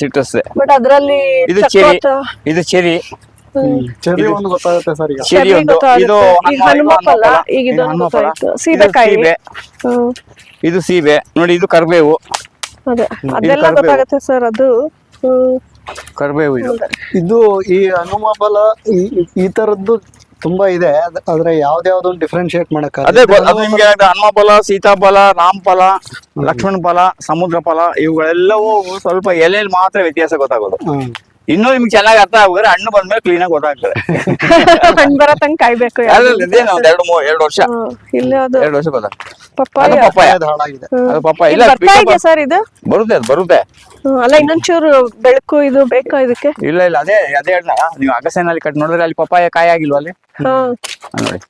Citrus but ಅದರಲ್ಲಿ ಇದು cherry ಇದು ಚೆರಿ ಚೆರಿ ಒಂದು ಗೊತ್ತಾಗುತ್ತೆ ಸರ್ ಈಗ. ಚೆರಿ ಒಂದು ಇದು ಈಗ ಇದು ಹನುಮ ಫಲ, ಹಣ್ಣು ಫಲ, ಈಗ ಇದು ಇದೊಂದು ಗೊತ್ತಾಯ್ತು. ಇದು ಸೀಬೆಕಾಯಿ. ಸೀಬೆ. ಇದು ಸೀಬೆ. ನೋಡಿ ಇದು ಕರ್ಬೇವು. ಅದೇ. ಅದೆಲ್ಲ ಕರ್ಬೇವು. ಗೊತ್ತಾಗುತ್ತೆ ಸರ್ ಅದು. ಕರ್ಬೇವು ಇದು. ಇದು ಈ ಹನುಮಾಬಲ ಈ ತರದ್ದು ತುಂಬಾ ಇದೆ. ಅದ್- ಆದ್ರೆ ಯಾವ್ದಾವ್ದೊಂದು ಡಿಫ್ರೆನ್ಶಿಯೇಟ್ ಮಾಡಕ್ ಅದೇ ಗೊ- ಅದು ನಿಮ್ಗೆ ಹನುಮ ಫಲ ಸೀತಾಫಲ ರಾಮ್ ಫಲ ಲಕ್ಷ್ಮಣ ಫಲ ಸಮುದ್ರ ಫಲ ಇವುಗಳೆಲ್ಲವೂ ಸ್ವಲ್ಪ ಎಲೆಯಲ್ಲಿ ಮಾತ್ರ ವ್ಯತ್ಯಾಸ ಗೊತ್ತಾಗೋದು. ಇನ್ನೂ ನಿಮ್ಗೆ ಚೆನ್ನಾಗಿ ಅರ್ಥ ಆಗೋದ್ರೆ ಹಣ್ಣು ಬಂದ್ಮೇಲೆ ಕ್ಲೀನ್ ಆಗಿ ಗೊತ್ತಾಗ್ತದೆ. ಹಣ್ಣು ಬರೋ ತನಕ ಕಾಯ್ಬೇಕು ಇದೇನು ಒಂದ್ ಎರಡು ಮೂರು ಎರಡು ವರ್ಷ? ಇಲ್ಲ ಅದು ಎರಡು ವರ್ಷ ಗೊತ್ತಾಗ್ತದೆ ಪಪ್ಪಾಯ. ಅದು ಹಾಳಾಗಿದೆ. ಅದು ಪಪ್ಪ ಇಲ್ಲ ಬರ್ತಾ ಇದೆಯಾ ಸರ್ ಇದು? ಬರುತ್ತೆ ಅದು ಬರುತ್ತೆ. ಅಲ್ಲ ಇನ್ನೊಂಚೂರು ಬೆಳಕು ಇದು ಬೇಕಾ ಇದಕ್ಕೆ? ಇಲ್ಲ ಇಲ್ಲ ಅದೇ ಅದೇ ಹೇಳ್ದ ನೀವು ಅಗಸನಲ್ಲಿ ಕಟ್ ನೋಡಿದ್ರೆ ಅಲ್ಲಿ ಪಪ್ಪಾಯ ಕಾಯಿ ಆಗಿಲ್ವಾ ಅಲ್ಲಿ? ನೋಡಿ.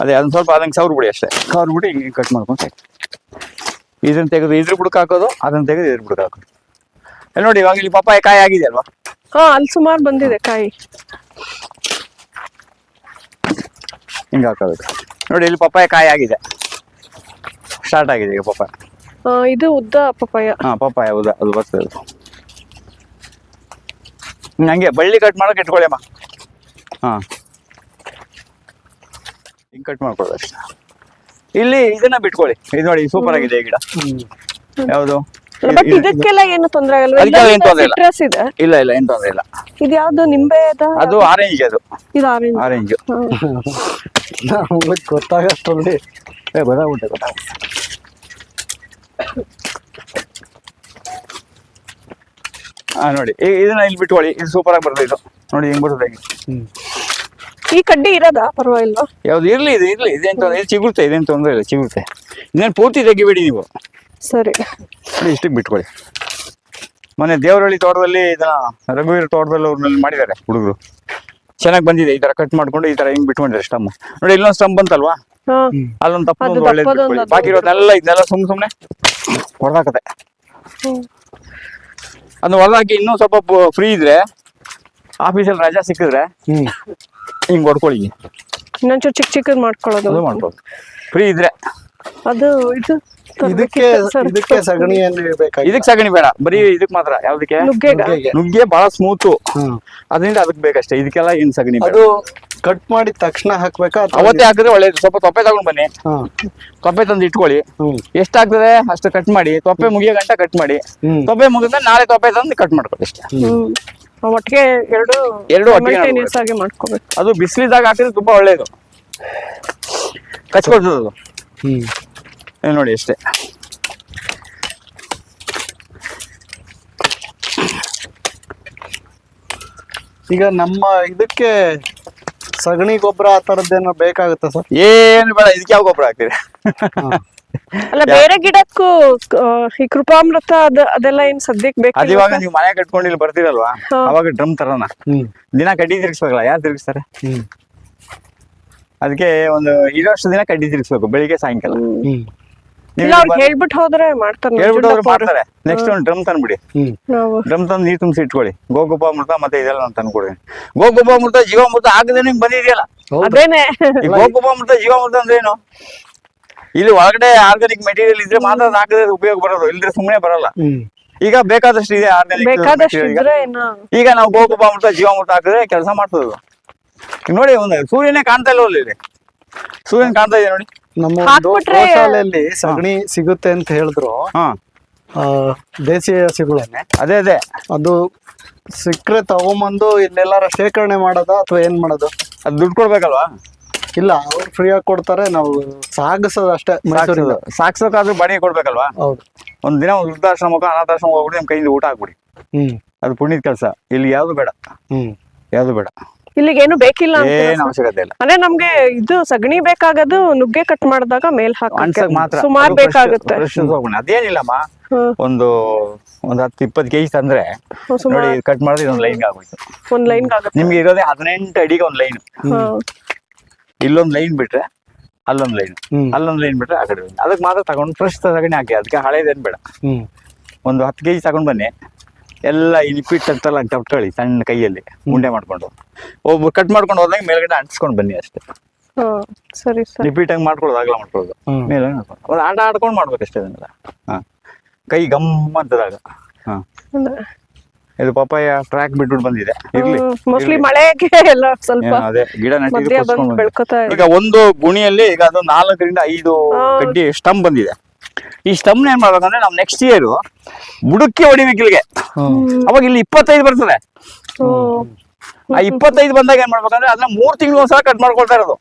ಅದೇ ಅದನ್ನ ಸ್ವಲ್ಪ ಅದಂಗೆ ಸೌರ್ ಬಿಡಿ ಅಷ್ಟೇ. ಸೌರ್ ಬಿಡಿ ಹಿಂಗೆ ಕಟ್ ಮಾಡ್ಕೊಂಡು ಇದನ್ನ ತೆಗೆದು ಇದ್ರ ಬುಡಕ್ ಹಾಕೋದು ಅದನ್ನ ತೆಗೆದು ಇದ್ರ ಬುಡಕ್ ಹಾಕೋದು. ನೋಡಿ ಇವಾಗ ಇಲ್ಲಿ ಪಪ್ಪಾಯ ಕಾಯಿ ಆಗಿದೆ ಅಲ್ವಾ? ಹಾ ಅಲ್ಲಿ ಸುಮಾರು ಬಂದಿದೆ ಕಾಯಿ. ಹಿಂಗ ಹಾಕೋಬೇಕು. ನೋಡಿ ಇಲ್ಲಿ ಪಪ್ಪಾಯ ಕಾಯಿ ಆಗಿದೆ. ಸ್ಟಾರ್ಟ್ ಆಗಿದೆ ಈಗ ಪಪ್ಪಾಯ. ಆ, ಇದು ಉದ್ದ ಪಪ್ಪಾಯ. ಹಾ ಪಪ್ಪಾಯ ಉದ್ದ ಅದು ಬರ್ತದೆ. ನಂಗೆ ಹ್ಮ್, ಹಂಗೆ ಬಳ್ಳಿ ಕಟ್ ಮಾಡೋಕೆ ಇಟ್ಕೊಳ್ಳಿ ಅಮ್ಮ ಹಾ. ಹಿಂಗ್ ಕಟ್ ಅಷ್ಟೇ. ಇಲ್ಲಿ ಇದನ್ನ ಬಿಟ್ಕೊಳ್ಳಿ. ಇದು ನೋಡಿ ಸೂಪರ್ ಆಗಿದೆ ಈ ಗಿಡ. ಯಾವುದು? ಬಟ್ ಇದಕ್ಕೆಲ್ಲ ಏನು ತೊಂದ್ರೆ ಆಗಲ್ವಾ? ಏನ್ ತೊಂದ್ರೆ ಇಲ್ಲ. ಸಿಟ್ರಸ್ ಇದೆ. ಇಲ್ಲ ಇಲ್ಲ ಏನ್ ತೊಂದ್ರೆ ಇಲ್ಲ. ಇದು ಯಾವ್ದು ನಿಂಬೆ ಅದ? ಅದು ಆರೆಂಜ್ ಅದು. ಇದು ಆರೆಂಜ್ ಆರೆಂಜ್ ನಮಗೆ ಗೊತ್ತಾಗಷ್ಟರಲ್ಲಿ. ಏ ಗೊತ್ತಾಗ್ಬಿಟ್ಟೆ ಗೊತ್ತಾಗ್ಬಿಟ್ಟೆ. ಹಾ ನೋಡಿ ಈ- ಇದನ್ನ ಇಲ್ಲಿ ಬಿಟ್ಕೊಳ್ಳಿ ಇದು ಸೂಪರ್ ಆಗಿ ಬರ್ತದೆ ಇದು. ನೋಡಿ ಹೆಂಗ್ ಬರ್ತದೆ ಹ್ಮ್ ಈ ಕಡ್ಡಿ ಇರೋದಾ? ಪರವಾಗಿಲ್ಲ ಯಾವ್ದು ಇರ್ಲಿ ಇದು ಇರ್ಲಿ. ಇದೇನ್ ತೊಂದ್ರೆ ಇದು ಚಿಗುರುತ್ತೆ ಇದೇನ್ ತೊಂದ್ರೆ ಇಲ್ಲ ಚಿಗುರುತ್ತೆ ಇನ್ನೇನು ಪೂರ್ತಿ ತೆಗಿಬೇಡಿ ನೀವು. ಸರಿ. ಇಷ್ಟಕ್ಕೆ ಬಿಟ್ಕೊಳ್ಳಿ ಮೊನ್ನೆ ದೇವರಹಳ್ಳಿ ತೋಟದಲ್ಲಿ ಇದನ್ನ ರಘುವೀರ್ ತೋಟದಲ್ಲಿ ಅವ್ರನ್ನಲ್ಲಿ ಮಾಡಿದ್ದಾರೆ ಹುಡುಗರು. ಚೆನ್ನಾಗಿ ಬಂದಿದೆ ಈ ತರ ಕಟ್ ಮಾಡ್ಕೊಂಡು ಈ ತರ ಹಿಂಗ್ ಬಿಟ್ಕೊಂಡಿದ್ದಾರೆ ಸ್ಟಮ್ ನೋಡಿ ಇಲ್ಲೊಂದು ಸ್ಟಂಪ್ ಬಂತಲ್ವಾ? ಹಾ. ಅಲ್ಲೊಂದು ತಪ್ಪ ಬಾಕಿ ಇರೋದನ್ನೆಲ್ಲ ಇದನ್ನೆಲ್ಲ ಸುಮ್ ಸುಮ್ನೆ ಹೊಡೆದಾಕತೆ ಅದು ಅದನ್ನ ಹೊಡೆದಾಕಿ ಇನ್ನೂ ಸ್ವಲ್ಪ ಫ್ರೀ ಇದ್ರೆ ಆಫೀಸಲ್ಲಿ ರಜಾ ಸಿಕ್ಕಿದ್ರೆ ಹಿಂಗ್ ಹೊಡ್ಕೊಳ್ಳಿ. ಇನ್ನೊಂಚೂರು ಚಿಕ್ಕ ಚಿಕ್ಕದ್ ಮಾಡ್ಕೊಳ್ಳೋದು ಮಾಡ್ಬೋದು. ಫ್ರೀ ಇದ್ರೆ ಅದು ಇದು ಇದಕ್ಕೆ ಇದಕ್ಕೆ ಸಗಣಿ ಏನು ಬೇಕಾಗಿಲ್ಲ. ಇದಕ್ ಸಗಣಿ ಬೇಡ. ಬರೀ ಇದಕ್ ಮಾತ್ರ ಯಾವ್ದಕ್ಕೆ? ನುಗ್ಗೆಗ. ನುಗ್ಗೆ ಬಹಳ ಸ್ಮೂತ್. ಅದರಿಂದ ಅದಕ್ಕೆ ಬೇಕಷ್ಟೇ. ಇದಕ್ಕೆಲ್ಲ ಏನ್ ಸಗಣಿ ಬೇಡ. ಅದು ಕಟ್ ಮಾಡಿದ ತಕ್ಷಣ ಹಾಕ್ಬೇಕಾ ಅಥವಾ ಅವತ್ತೇ ಹಾಕಿದ್ರೆ ಒಳ್ಳೇದು. ಸ್ವಲ್ಪ ತೊಪ್ಪೆ ತಗೊಂಡ್ ಬನ್ನಿ. ಹಾ. ತೊಪ್ಪೆ ತಂದು ಇಟ್ಕೊಳ್ಳಿ. ಹ್ಮ್. ಎಷ್ಟಾಗ್ತದೆ ಅಷ್ಟು ಕಟ್ ಮಾಡಿ. ತೊಪ್ಪೆ ಮುಗಿಯೋ ಗಂಟ ಕಟ್ ಮಾಡಿ. ಹ್ಮ್. ತೊಪ್ಪೆ ಮುಗಿದ್ರೆ ನಾಳೆ ತೊಪ್ಪೆ ತಂದು ಕಟ್ ಮಾಡ್ಕೊಳ್ಳಿ ಅಷ್ಟೇ. ಹ್ಮ್. ಒಟ್ಟಿಗೆ ಎರಡು ಎರಡು ಒಟ್ಟಿಗೆ simultaneous ಆಗಿ ಮಾಡ್ಕೋಬೇಕು. ಅದು ಬಿಸಿಲಿದಾಗ ಹಾಕಿದ್ರೆ ತುಂಬಾ ಒಳ್ಳೇದು. ಕಚ್ಕೊಳ್ತದೆ ಅದು. ಹ್ಮ್. ಇದು ನೋಡಿ ಅಷ್ಟೇ. ಈಗ ನಮ್ಮ ಇದಕ್ಕೆ ಸಗಣಿ ಗೊಬ್ಬರ ಆ ತರದ್ದೇನೋ ಬೇಕಾಗುತ್ತಾ ಸರ್? ಏನು ಬೇಡ ಇದಕ್ಕೆ ಯಾವ ಗೊಬ್ಬರ ಹಾಕ್ತೀರಿ? ಅಲ್ಲ ಬೇರೆ ಗಿಡಕ್ಕೂ ಈ ಕೃಪಾಮೃತ ಅದ ಅದೆಲ್ಲ ಏನ್ ಸದ್ಯಕ್ಕೆ ಬೇಕು ಅದು ಇವಾಗ ನೀವು ಮನೆ ಕಟ್ಕೊಂಡು ಇಲ್ಲಿ ಬರ್ತೀರಲ್ವಾ. ಅವಾಗ ಡ್ರಮ್ ತರೋಣ. ಹ್ಮ್. ದಿನ ಕಡ್ಡಿ ತಿರ್ಗಿಸ್ಬೇಕಲ್ಲ ಯಾರು ತಿರ್ಗಿಸ್ತಾರೆ? ಹ್ಮ್. ಅದಕ್ಕೆ ಒಂದು ಇರೋಷ್ಟು ದಿನ ಕಡ್ಡಿ ತಿರ್ಗಿಸ್ಬೇಕು ಬೆಳಿಗ್ಗೆ ಸಾಯಂಕಾಲ. ಇಲ್ಲ ಅವ್ರಿಗೆ ಹೇಳ್ಬಿಟ್ಟು ಹೋದ್ರೆ ಮಾಡ್ತಾರೆ ಹೇಳ್ಬಿಟ್ಟು ಅವ್ರು ಮಾಡ್ತಾರೆ. ನೆಕ್ಸ್ಟ್ ಒಂದು ಡ್ರಮ್ ತಂದ್ಬಿಡಿ. ಡ್ರಮ್ ತಂದು ನೀರು ತುಂಬಿಸಿ ಇಟ್ಕೊಳ್ಳಿ. ಗೋಗೋಪಾಮೃತ ಮತ್ತೆ ಇದೆಲ್ಲ ನಾನು ತಂದ್ಕೊಡಿ ಗೋಗೋಪಾಮೃತ ಜೀವಾಮೃತ ಆಗದೆ ನಿಮ್ಗೆ ಬಂದಿದೆಯಲ್ಲ. ಅದೇನೆ. ಗೋಗೋಪಾಮೃತ ಜೀವಾಮೃತ ಅಂದ್ರೆ ಏನು? ಇಲ್ಲಿ ಒಳಗಡೆ ಆರ್ಗಾನಿಕ್ ಮೆಟೀರಿಯಲ್ ಇದ್ರೆ ಮಾತ್ರ ಹಾಕಿದ್ರೆ ಉಪಯೋಗ ಬರೋದು ಇಲ್ದ್ರೆ ಸುಮ್ಮನೆ ಬರಲ್ಲ. ಈಗ ಬೇಕಾದಷ್ಟು ಇದೆ ಆರ್ಗಾನಿಕ್ ಬೇಕಾದಷ್ಟು ಇದ್ರೆ ಈಗ. ನಾವು ಗೋಗೋಪಾಮೃತ ಜೀವಾಮೃತ ಹಾಕಿದ್ರೆ ಕೆಲಸ ಮಾಡ್ತದೆ ಅದು. ಈಗ ನೋಡಿ ಒಂದು ಸೂರ್ಯನೇ ಕಾಣ್ತಾ ಇಲ್ಲ ಇಲ್ಲಿ? ಸೂರ್ಯನ್ ಕಾಣ್ತಾ ಇದೆ ನೋಡಿ? ನಮ್ಮ ಒಂದು ಹಾಕ್ಬಿಟ್ರೆ- ಗೋಶಾಲೆಯಲ್ಲಿ ಸಗಣಿ ಸಿಗುತ್ತೆ ಅಂತ ಹೇಳಿದ್ರು. ಹಾ. ಆ, ದೇಸಿ ಹಸುಗಳನ್ನೇ. ಅದೇ ಅದೇ. ಅದು ಸಿಕ್ಕರೆ ತಗೊಂಬಂದು ಇಲ್ಲೆಲ್ಲಾರ ಶೇಖರಣೆ ಮಾಡೋದಾ ಅಥವಾ ಏನ್ ಮಾಡೋದು? ಅದು ದುಡ್ಡು ಕೊಡ್ಬೇಕಲ್ವಾ? ಇಲ್ಲ ಅವ್ರು ಫ್ರೀ ಆಗಿ ಕೊಡ್ತಾರೆ ನಾವು ಸಾಗಿಸೋದು ಅಷ್ಟೇ ಮೈಸೂರಿಂದ. ಸಾಕ್ಸೋಕಾದ್ರೂ ಬಾಡಿಗೆ ಕೊಡ್ಬೇಕಲ್ವಾ? ಹೌದು. ಒಂದ್ ದಿನ ಒಂದು ವೃದ್ಧಾಶ್ರಮಕ್ಕೆ ಅನಾಥಾಶ್ರಮ ಹೋಗ್ಬಿಡಿ ನಮ್ಮ ಕೈಯಿಂದ ಊಟ ಹಾಕ್ಬಿಡಿ. ಹ್ಮ್. ಅದು ಪುಣ್ಯದ ಕೆಲಸ. ಇಲ್ಲಿ ಯಾವ್ದು ಬೇಡ. ಹ್ಮ್. ಯಾವ್ದು ಬೇಡ. ಇಲ್ಲಿಗೆ ಏನು ಬೇಕಿಲ್ಲ ಏನ್? ಅವಶ್ಯಕತೆ ಇಲ್ಲ. ಅಂದ್ರೆ ನಮ್ಗೆ ಇದು ಸಗಣಿ ಬೇಕಾಗೋದು ನುಗ್ಗೆ ಕಟ್ ಮಾಡಿದಾಗ ಮೇಲ್ ಅನ್ಸಕ್ ಮಾತ್ರ. ಸುಮಾರು ಬೇಕಾಗುತ್ತೆ. ಅದೇನಿಲ್ಲಮ್ಮ ಒಂದು ಒಂದ್ ಹತ್ತು ಇಪ್ಪತ್ತು ಕೆಜಿ ತಂದ್ರೆ ನೋಡಿ ಕಟ್ ಮಾಡಿದ್ರೆ ಒಂದ್ ಲೈನ್ ಆಗೋಯ್ತು. ಒಂದ್ ಲೈನ್ ಆಗುತ್ತೆ. ನಿಮ್ಗೆ ಇರೋದೇ ಹದಿನೆಂಟು ಅಡಿಗೆ ಒಂದ್ ಲೈನ್. ಇಲ್ಲೊಂದ್ ಲೈನ್ ಬಿಟ್ರೆ ಅಲ್ಲೊಂದ್ ಲೈನ್ ಅಲ್ಲೊಂದ್ ಲೈನ್ ಬಿಟ್ರೆ ಆ ಕಡೆ. ಅದಕ್ಕೆ ಮಾತ್ರ ತಗೊಂಡು ಫ್ರೆಶ್ ಸಗಣಿ ಹಾಕಿ. ಅದಕ್ಕೆ ಹಳೇದೇನ್ ಬೇಡ. ಹ್ಮ್. ಒಂದು ಹತ್ತು ಕೆಜಿ ತಗೊಂಡ್ ಬನ್ನಿ. ಎಲ್ಲ ಈ ಅಂತಲ್ಲ ತಟ್ಕೊಳ್ಳಿ ಸಣ್ಣ ಕೈಯಲ್ಲಿ ಉಂಡೆ ಮಾಡ್ಕೊಂಡು. ಒಬ್ಬ ಕಟ್ ಮಾಡ್ಕೊಂಡು ಹೋದಾಗ ಮೇಲ್ಗಡೆ ಅಂಟಿಸ್ಕೊಂಡು ಬನ್ನಿ ಅಷ್ಟೇ. ಸರಿ ಸರಿ. ರಿಪೀಟ್ ಆಗಿ ಮಾಡ್ಕೊಳ್ಳೋದು. ಆಗಲ್ಲ ಮಾಡ್ಕೊಳ್ಳೋದು. ಮೇಲೆ. ಒಂದು ಆಟ ಆಡ್ಕೊಂಡು ಮಾಡ್ಬೇಕಷ್ಟೇ ಅದನ್ನೆಲ್ಲ. ಹಾ. ಕೈ ಗಮ್ ಅಂತದಾಗ ಹಾ. ಇದು ಪಪ್ಪಾಯ ಟ್ರ್ಯಾಕ್ ಬಿಟ್ಬಿಟ್ಟು ಬಂದಿದೆ. ಇರ್ಲಿ ಮೋಸ್ಟ್ಲಿ. ಮಳೆಗೆ ಎಲ್ಲ ಸ್ವಲ್ಪ ಅದೇ ಗಿಡ ನೆಟ್ಟಿದ್ದು ಈಗ ಒಂದು ಗುಣಿಯಲ್ಲಿ ಈಗ ಅದು ನಾಲ್ಕರಿಂದ ಐದು. ಕಡ್ಡಿ ಸ್ಟಂಪ್ ಬಂದಿದೆ. ಈ ಸ್ಟಮ್ನ ಏನ್ ಮಾಡ್ಬೇಕಂದ್ರೆ ನಾವು ನೆಕ್ಸ್ಟ್ ಇಯರ್ ಬುಡಕ್ಕೆ ಹೊಡಿಬೇಕು ಇಲ್ಲಿಗೆ ಅವಾಗ ಇಲ್ಲಿ ಇಪ್ಪತ್ತೈದು ಬರ್ತದೆ. ಆ ಇಪ್ಪತ್ತೈದು ಬಂದಾಗ ಏನ್ ಮಾಡ್ಬೇಕಂದ್ರೆ ಅದನ್ನ ಮೂರ್ ತಿಂಗಳು ಒಂದ್ಸಲ ಕಟ್ ಮಾಡ್ಕೊಳ್ತಾ ಇರೋದು.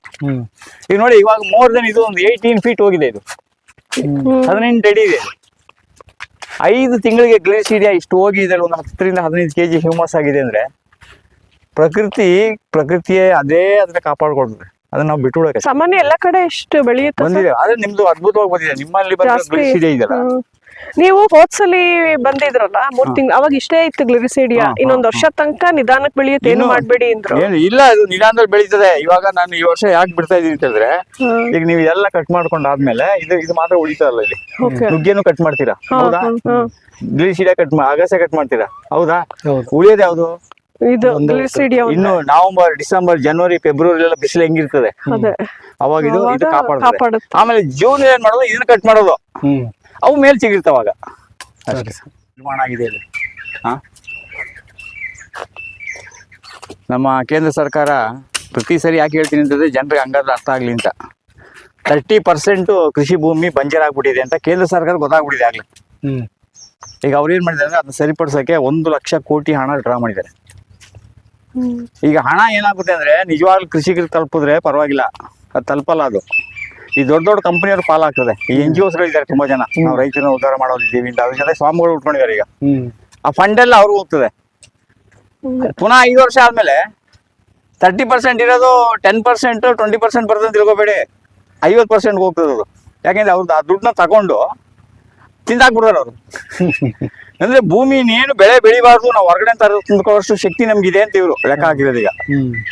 ಈಗ ನೋಡಿ ಇವಾಗ ಮೋರ್ ದೆನ್ ಇದು ಒಂದು ಏಯ್ಟೀನ್ ಫೀಟ್ ಹೋಗಿದೆ ಇದು. ಹದಿನೆಂಟು ಅಡಿ ಇದೆ. ಐದು ತಿಂಗಳಿಗೆ ಗ್ಲೇಸಿಡಿಯಾ ಇಷ್ಟು ಹೋಗಿ ಇದ್ರಲ್ಲಿ ಒಂದು ಹತ್ತರಿಂದ ಹದಿನೈದು ಕೆಜಿ ಹ್ಯೂಮಸ್ ಆಗಿದೆ ಅಂದ್ರೆ ಪ್ರಕೃತಿ ಪ್ರಕೃತಿಯೇ ಅದೇ ಅದನ್ನ ಕಾಪಾಡ್ಕೊಳ್ತದೆ. ಅದನ್ನ ನಾವು ಬಿಟ್ಟು ಸಾಮಾನ್ಯ ಎಲ್ಲಾ ಕಡೆ ಎಷ್ಟು ಬೆಳೆಯುತ್ತೆ? ಬಂದಿದೆ. ಆದ್ರೆ ನಿಮ್ದು ಅದ್ಭುತವಾಗಿ ಬಂದಿದೆ. ನಿಮ್ಮಲ್ಲಿ ನೀವು ಹೋದ್ಸಲಿ ಬಂದಿದ್ರಲ್ಲ ಮೂರ್ ತಿಂಗಳು ಅವಾಗ ಇಷ್ಟೇ ಇತ್ತು ಗ್ಲಿರಿಸಿಡಿಯಾ ಇನ್ನೊಂದ್ ವರ್ಷ ತನಕ ನಿಧಾನಕ್ ಬೆಳೆಯುತ್ತೆ. ಏನು ಮಾಡ್ಬೇಡಿ ಅಂದ್ರು. ಇಲ್ಲ ಅದು ನಿಧಾನದಲ್ಲಿ ಬೆಳೀತದೆ. ಇವಾಗ ನಾನು ಈ ವರ್ಷ ಯಾಕೆ ಬಿಡ್ತಾ ಇದೀನಿ ಅಂತಂದ್ರೆ ಈಗ ನೀವು ಎಲ್ಲ ಕಟ್ ಮಾಡ್ಕೊಂಡ್ ಆದ್ಮೇಲೆ ಇದು ಇದು ಮಾತ್ರ ಉಳಿತಲ್ಲ ಇಲ್ಲಿ. ನುಗ್ಗೇನು ಕಟ್ ಮಾಡ್ತೀರಾ? ಹೌದಾ. ಗ್ಲಿಸಿಡಿಯಾ ಕಟ್ ಅಗಸೆ ಕಟ್ ಮಾಡ್ತೀರಾ? ಹೌದಾ? ಹೌದು. ಉಳಿಯೋದು ಯಾವ್ದು? ಇದು ಇನ್ನು ನವೆಂಬರ್ ಡಿಸೆಂಬರ್ ಜನವರಿ ಫೆಬ್ರವರಿ ಎಲ್ಲ ಬಿಸಿಲು ಹೆಂಗಿರ್ತದೆ? ಅವಾಗ ಇದು ಇದು ಕಾಪಾಡುತ್ತೆ. ಆಮೇಲೆ ಜೂನ್ ಏನ್ ಮಾಡೋದು? ಇದನ್ನ ಕಟ್ ಮಾಡೋದು. ಹ್ಮ್. ಅವು ಮೇಲ್ ಸರ್ ನಿರ್ಮಾಣ ಆಗಿದೆ ಇಲ್ಲಿ ನಮ್ಮ ಕೇಂದ್ರ ಸರ್ಕಾರ ಪ್ರತಿ ಸರಿ ಯಾಕೆ ಹೇಳ್ತೀನಿ ಅಂತಂದ್ರೆ ಜನರಿಗೆ ಹಂಗಾದ್ರೆ ಅರ್ಥ ಆಗ್ಲಿ ಅಂತ. ತರ್ಟಿ ಪರ್ಸೆಂಟ್ ಕೃಷಿ ಭೂಮಿ ಬಂಜರಾಗ್ಬಿಟ್ಟಿದೆ ಅಂತ ಕೇಂದ್ರ ಸರ್ಕಾರ ಗೊತ್ತಾಗ್ಬಿಟ್ಟಿದೆ ಆಗ್ಲಿ. ಹ್ಮ್. ಈಗ ಅವ್ರು ಏನ್ ಮಾಡಿದ್ದಾರೆ ಅದನ್ನ ಸರಿಪಡಿಸೋಕೆ ಒಂದು ಲಕ್ಷ ಕೋಟಿ ಹಣ ಡ್ರಾ ಮಾಡಿದ್ದಾರೆ. ಈಗ ಹಣ ಏನಾಗುತ್ತೆ ಅಂದ್ರೆ ನಿಜವಾಗ್ಲೂ ಕೃಷಿಕರಿಗೆ ತಲುಪಿದ್ರೆ ಪರವಾಗಿಲ್ಲ. ಅದು ತಲುಪಲ್ಲ ಅದು. ಈ ದೊಡ್ಡ ದೊಡ್ಡ ಕಂಪನಿಯವ್ರು ಪಾಲಾಗ್ತದೆ. ಈ ಎನ್ ಜಿ ಇದ್ದಾರೆ ತುಂಬಾ ಜನ. ನಾವು ರೈತರನ್ನ ಉದ್ಧಾರ ಮಾಡೋದಿದ್ದೀವಿ ಅಂತ ಅದ್ರ ಜೊತೆ ಸ್ವಾಮಿಗಳು ಉಟ್ಕೊಂಡಿದ್ದಾರೆ ಈಗ. ಆ ಫಂಡ್ ಎಲ್ಲ ಅವ್ರಿಗೆ ಹೋಗ್ತದೆ. ಪುನಃ ಐದು ವರ್ಷ ಆದ್ಮೇಲೆ ತರ್ಟಿ ಪರ್ಸೆಂಟ್ ಇರೋದು ಟೆನ್ ಪರ್ಸೆಂಟ್ ಟ್ವೆಂಟಿ ಪರ್ಸೆಂಟ್ ಬರ್ತದೆ ತಿಳ್ಕೊಬೇಡಿ. ಐವತ್ತು ಪರ್ಸೆಂಟ್ ಹೋಗ್ತದೆ ಅದು. ಯಾಕೆಂದ್ರೆ ಅವ್ರದ್ದು ಆ ದುಡ್ಡನ್ನ ತಗೊಂಡು ತಿಂದಾಕ್ಬಿಡ್ತಾರೆ ಅವರು. ಅಂದ್ರೆ ಭೂಮಿ ಏನು ಬೆಳೆ ಬೆಳಿಬಾರ್ದು ನಾವು ಹೊರಗಡೆ ತಂದ್ಕೊಳ್ಳೋಷ್ಟು ಶಕ್ತಿ ನಮ್ಗಿದೆ ಅಂತ ಇವರು ಲೆಕ್ಕ ಹಾಕಿರೋದು ಈಗ.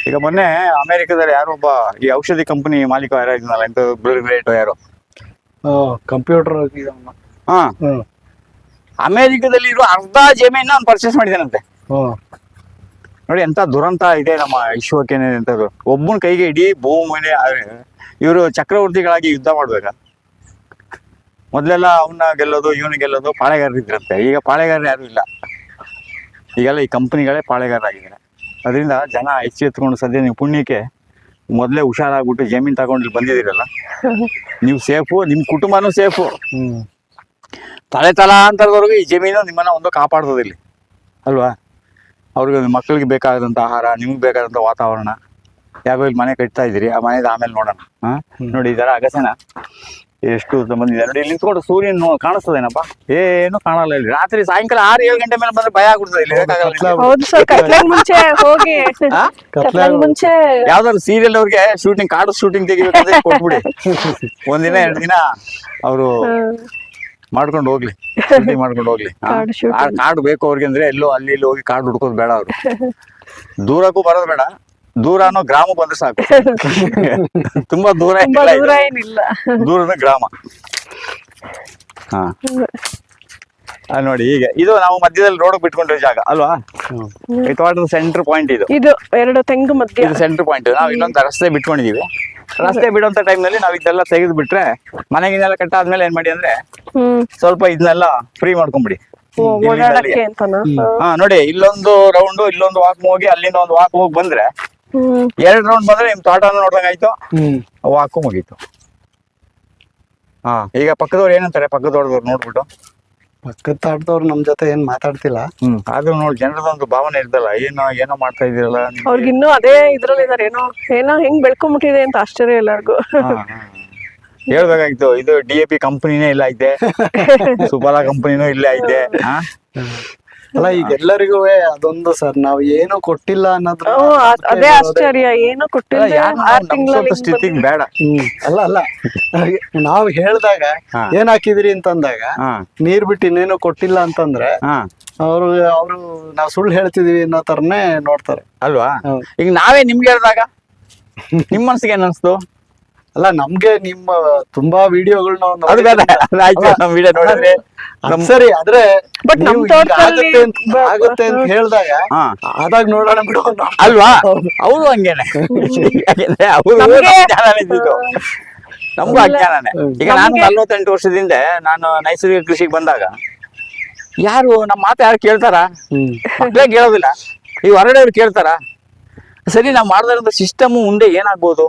ಈಗ ಮೊನ್ನೆ ಅಮೆರಿಕದಲ್ಲಿ ಯಾರೋ ಒಬ್ಬ ಈ ಔಷಧಿ ಕಂಪನಿ ಮಾಲೀಕ ಯಾರೋ ಇದ್ನಲ್ಲ ಎಂತ ಗ್ರೇಟ್ ಯಾರೋ. ಕಂಪ್ಯೂಟರ್ ಹಾ. ಅಮೆರಿಕದಲ್ಲಿ ಇರೋ ಅರ್ಧ ಜಮೀನ ನಾನು ಪರ್ಚೇಸ್ ಮಾಡಿದ್ದೇನಂತೆ ನೋಡಿ ಎಂತ ದುರಂತ ಇದೆ ನಮ್ಮ ವಿಶ್ವಕ್ಕೆ ಒಬ್ಬನ ಕೈಗೆ ಇಡೀ ಭೂಮಿ ಇವರು ಚಕ್ರವರ್ತಿಗಳಾಗಿ ಯುದ್ಧ ಮಾಡ್ಬೇಕಾ? ಮೊದ್ಲೆಲ್ಲ ಅವನ್ನ ಗೆಲ್ಲೋದು ಇವನು ಗೆಲ್ಲೋದು ಪಾಳೆಗಾರರಿದ್ರಂತೆ ಈಗ ಪಾಳೆಗಾರ ಯಾರು ಇಲ್ಲ. ಈಗೆಲ್ಲ ಈ ಕಂಪನಿಗಳೇ ಪಾಳೆಗಾರರಾಗಿದ್ದಾರೆ. ಅದರಿಂದ ಜನ ಎಚ್ಚೆತ್ಕೊಂಡು ಸದ್ಯ ನೀವು ಪುಣ್ಯಕ್ಕೆ ಮೊದಲೇ ಹುಷಾರಾಗ್ಬಿಟ್ಟು ಜಮೀನ್ ತಗೊಂಡು ಇಲ್ಲಿ ಬಂದಿದ್ದೀರಲ್ಲ? ನೀವು ಸೇಫು ನಿಮ್ಮ ಕುಟುಂಬನೂ ಸೇಫು. ತಲೆ ತಲಾಂತರದವರೆಗೂ ಈ ಜಮೀನು ನಿಮ್ಮನ್ನ ಒಂದು ಕಾಪಾಡ್ತದೆ ಇಲ್ಲಿ. ಅಲ್ವಾ? ಅವ್ರಿಗೆ ಮಕ್ಕಳಿಗೆ ಬೇಕಾದಂಥ ಆಹಾರ ನಿಮ್ಗೆ ಬೇಕಾದಂಥ ವಾತಾವರಣ. ಯಾವಾಗ ಇಲ್ಲಿ ಮನೆ ಕಟ್ತಾ ಇದ್ದೀರಿ ಆ ಮನೆದು ಆಮೇಲೆ ನೋಡೋಣ. ಹಾಂ? ನೋಡಿ ಈ ಥರ ಅಗಸನ ಎಷ್ಟು ಬಂದಿದೆ ಇಲ್ಲಿ ನಿಂತ್ಕೊಂಡು ಸೂರ್ಯನ ನೋ ಕಾಣಿಸ್ತದೇನಪ್ಪ ಏನು ಕಾಣಲ್ಲ ಇಲ್ಲಿ ರಾತ್ರಿ ಸಾಯಂಕಾಲ ಆರು ಏಳು ಗಂಟೆ ಮೇಲೆ ಬಂದ್ರೆ ಭಯ ಆಗ್ಬಿಡ್ತದೆ ಇಲ್ಲಿ ಇರಕ್ಕಾಗಲ್ಲ ಇಲ್ಲಿ. ಹೌದು ಸರ್ ಕತ್ಲಾಗ್ ಮುಂಚೆ ಹೋಗಿ ಹಾ? ಕತ್ಲಾಗ್ ಮುಂಚೆ ಯಾವ್ದಾದ್ರು ಸೀರಿಯಲ್ ಅವ್ರಿಗೆ ಶೂಟಿಂಗ್ ಕಾಡು ಶೂಟಿಂಗ್ ತೆಗಿಬೇಕಾದ್ರೆ ಕೊಟ್ಬಿಡಿ ಒಂದಿನ ಎರಡು ದಿನ ಅವರು. ಮಾಡ್ಕೊಂಡು ಹೋಗ್ಲಿ ಶೂಟಿಂಗ್ ಮಾಡ್ಕೊಂಡು ಹೋಗ್ಲಿ ಆ? ಕಾಡು shooting. ಕಾ- ಕಾಡು ಬೇಕು ಅವ್ರಿಗೆ ಅಂದ್ರೆ ಎಲ್ಲೋ ಅಲ್ಲಿ ಇಲ್ಲಿ ಹೋಗಿ ಕಾಡು ಹುಡ್ಕೋದು ಬೇಡ ಅವ್ರು ದೂರಕ್ಕೂ ಬರೋದು ಬೇಡ ದೂರ ಅನ್ನೋ ಗ್ರಾಮ ಬಂದ್ರೆ ಸಾಕು. ತುಂಬಾ ದೂರ ಏನಿಲ್ಲ ಇಲ್ಲ ದೂರ ಏನಿಲ್ಲ. ದೂರದ ಗ್ರಾಮ. ಹಾ. ಆ ನೋಡಿ ಈಗ ಇದು ನಾವು ಮಧ್ಯದಲ್ಲಿ ರೋಡ್ ಬಿಟ್ಕೊಂಡಿರೋ ಜಾಗ ಅಲ್ವಾ? ಈ ತೋಟದ ಸೆಂಟರ್ ಪಾಯಿಂಟ್ ಇದು. ಇದು ಎರಡು ತೆಂಗು ಮಧ್ಯ. ಇದು ಸೆಂಟರ್ ಪಾಯಿಂಟ್ ನಾವು ಇನ್ನೊಂದು ರಸ್ತೆ ಬಿಟ್ಕೊಂಡಿದೀವಿ. ರಸ್ತೆ ಬಿಡುವಂತ ಟೈಮ್ನಲ್ಲಿ ನಾವು ಇದೆಲ್ಲ ತೆಗೆದು ಬಿಟ್ರೆ ಮನೆಗಿನೆಲ್ಲ ಕಟ್ಟಾದ್ಮೇಲೆ ಏನ್ ಮಾಡಿ ಅಂದ್ರೆ ಹ್ಮ್. ಸ್ವಲ್ಪ ಇದನ್ನೆಲ್ಲ ಫ್ರೀ ಮಾಡ್ಕೊಂಡ್ಬಿಡಿ ಓ, ಓಡಾಡಕ್ಕೆ ಅಂತನಾ? ಹಾ ನೋಡಿ ಇಲ್ಲೊಂದು ರೌಂಡ್ ಇಲ್ಲೊಂದು ವಾಕ್ ಹೋಗಿ ಅಲ್ಲಿಂದ ಒಂದು ವಾಕ್ ಹೋಗಿ ಬಂದ್ರೆ ಎರಡ್ ರೌಂಡ್ ಬಂದ್ರೆ ನಿಮ್ ತೋಟ ನೋಡ್ದಂಗ್ ಆಯ್ತು. ವಾಕು ಮುಗೀತು. ಹಾ. ಈಗ ಪಕ್ಕದವ್ರು ಏನಂತಾರೆ? ಪಕ್ಕದವ್ರದವ್ರು ನೋಡ್ಬಿಟ್ಟು. ಪಕ್ಕದ ತಾಟದವ್ರು ನಮ್ ಜೊತೆ ಏನ್ ಮಾತಾಡ್ತಿಲ್ಲ. ಹ್ಮ್. ಆದ್ರೂ ನೋಡಿ ಜನರದೊಂದು ಭಾವನೆ ಇರ್ತಲ್ಲ ಏನೋ ಏನೋ ಮಾಡ್ತಾ ಇದೀರಲ್ಲ ಅವ್ರಿಗಿನ್ನೂ ಅವ್ರಿಗೆ ಇನ್ನೂ ಅದೇ ಇದ್ರಲ್ಲಿ ಇದಾರೆ ಏನೋ ಏನೋ ಹೆಂಗ್ ಬೆಳ್ಕೊಂಬಿಟ್ಟಿದೆ ಅಂತ ಆಶ್ಚರ್ಯ ಎಲ್ಲಾರ್ಗು. ಹೇಳ್ಬೇಕಾಗಿತ್ತು ಇದು ಡಿ ಎ ಪಿ ಕಂಪನಿನೇ ಇಲ್ಲ ಐತೆ. ಸುಬಾಲ ಕಂಪನಿನೂ ಇಲ್ಲೇ ಐತೆ? ಅಲ್ಲ ಈಗ ಎಲ್ಲರಿಗೂ ಅದೊಂದು ಸರ್ ನಾವು ಏನು ಕೊಟ್ಟಿಲ್ಲ ಅನ್ನೋದ್ರ ಅದೇ ಆಶ್ಚರ್ಯ ಏನು ಕೊಟ್ಟಿಲ್ಲ ಆರ್ ಸ್ಥಿತಿಗ್ ಬೇಡ. ಅಲ್ಲ ಅಲ್ಲ ನಾವು ಹೇಳ್ದಾಗ. ಏನ್ ಹಾಕಿದಿರಿ ಅಂತಂದಾಗ ನೀರ್ ಬಿಟ್ಟು ಇನ್ನೇನು ಕೊಟ್ಟಿಲ್ಲ ಅಂತಂದ್ರೆ ಅವ್ರು ಅವ್ರು ನಾವ್ ಸುಳ್ಳು ಹೇಳ್ತಿದೀವಿ ಅನ್ನೋ ತರನೇ ನೋಡ್ತಾರೆ. ಅಲ್ವಾ? ಈಗ ನಾವೇ ನಿಮ್ಗೆ ಹೇಳ್ದಾಗ? ನಿಮ್ ಮನ್ಸಿಗೆ ಏನ್ ಅನ್ಸ್ತು? ಅಲ್ಲ ನಮ್ಗೆ ನಿಮ್ಮ ತುಂಬಾ ವಿಡಿಯೋಗಳನ್ನ ನೋಡಿದ್ರೆ. ಸರಿ ಆದ್ರೆ ಬಟ್ ನಮ್ ಆಗುತ್ತೆ ಅಂತ ಬ- ಆಗುತ್ತೆ ಅಂತ ಹೇಳ್ದಾಗ ಆದಾಗ ನೋಡೋಣ ಬಿಡು ಅಲ್ವಾ? ಅವರು ಹಂಗೇನೆ ನಮ್ಗೆ- ಅಜ್ಞಾನ ನಮಗೂ ಅಜ್ಞಾನನೇ. ಈಗ ನಾನು ನಲ್ವತ್ತೆಂಟು ವರ್ಷದಿಂದ ನಾನು ನೈಸರ್ಗಿಕ ಕೃಷಿಗೆ ಬಂದಾಗ ಯಾರು ನಮ್ಮ ಮಾತು ಯಾರು ಕೇಳ್ತಾರ? ಹ್ಮ್. ಮಕ್ಕಳೇ ಕೇಳೋದಿಲ್ಲ. ಈ ಹೊರಗಡೆಯವ್ರು ಕೇಳ್ತಾರ? ಸರಿ ನಾವು ಮಾಡ್ದಾರಂತ ಸಿಸ್ಟಮ್ ಮುಂದೆ ಏನಾಗ್ಬೋದು?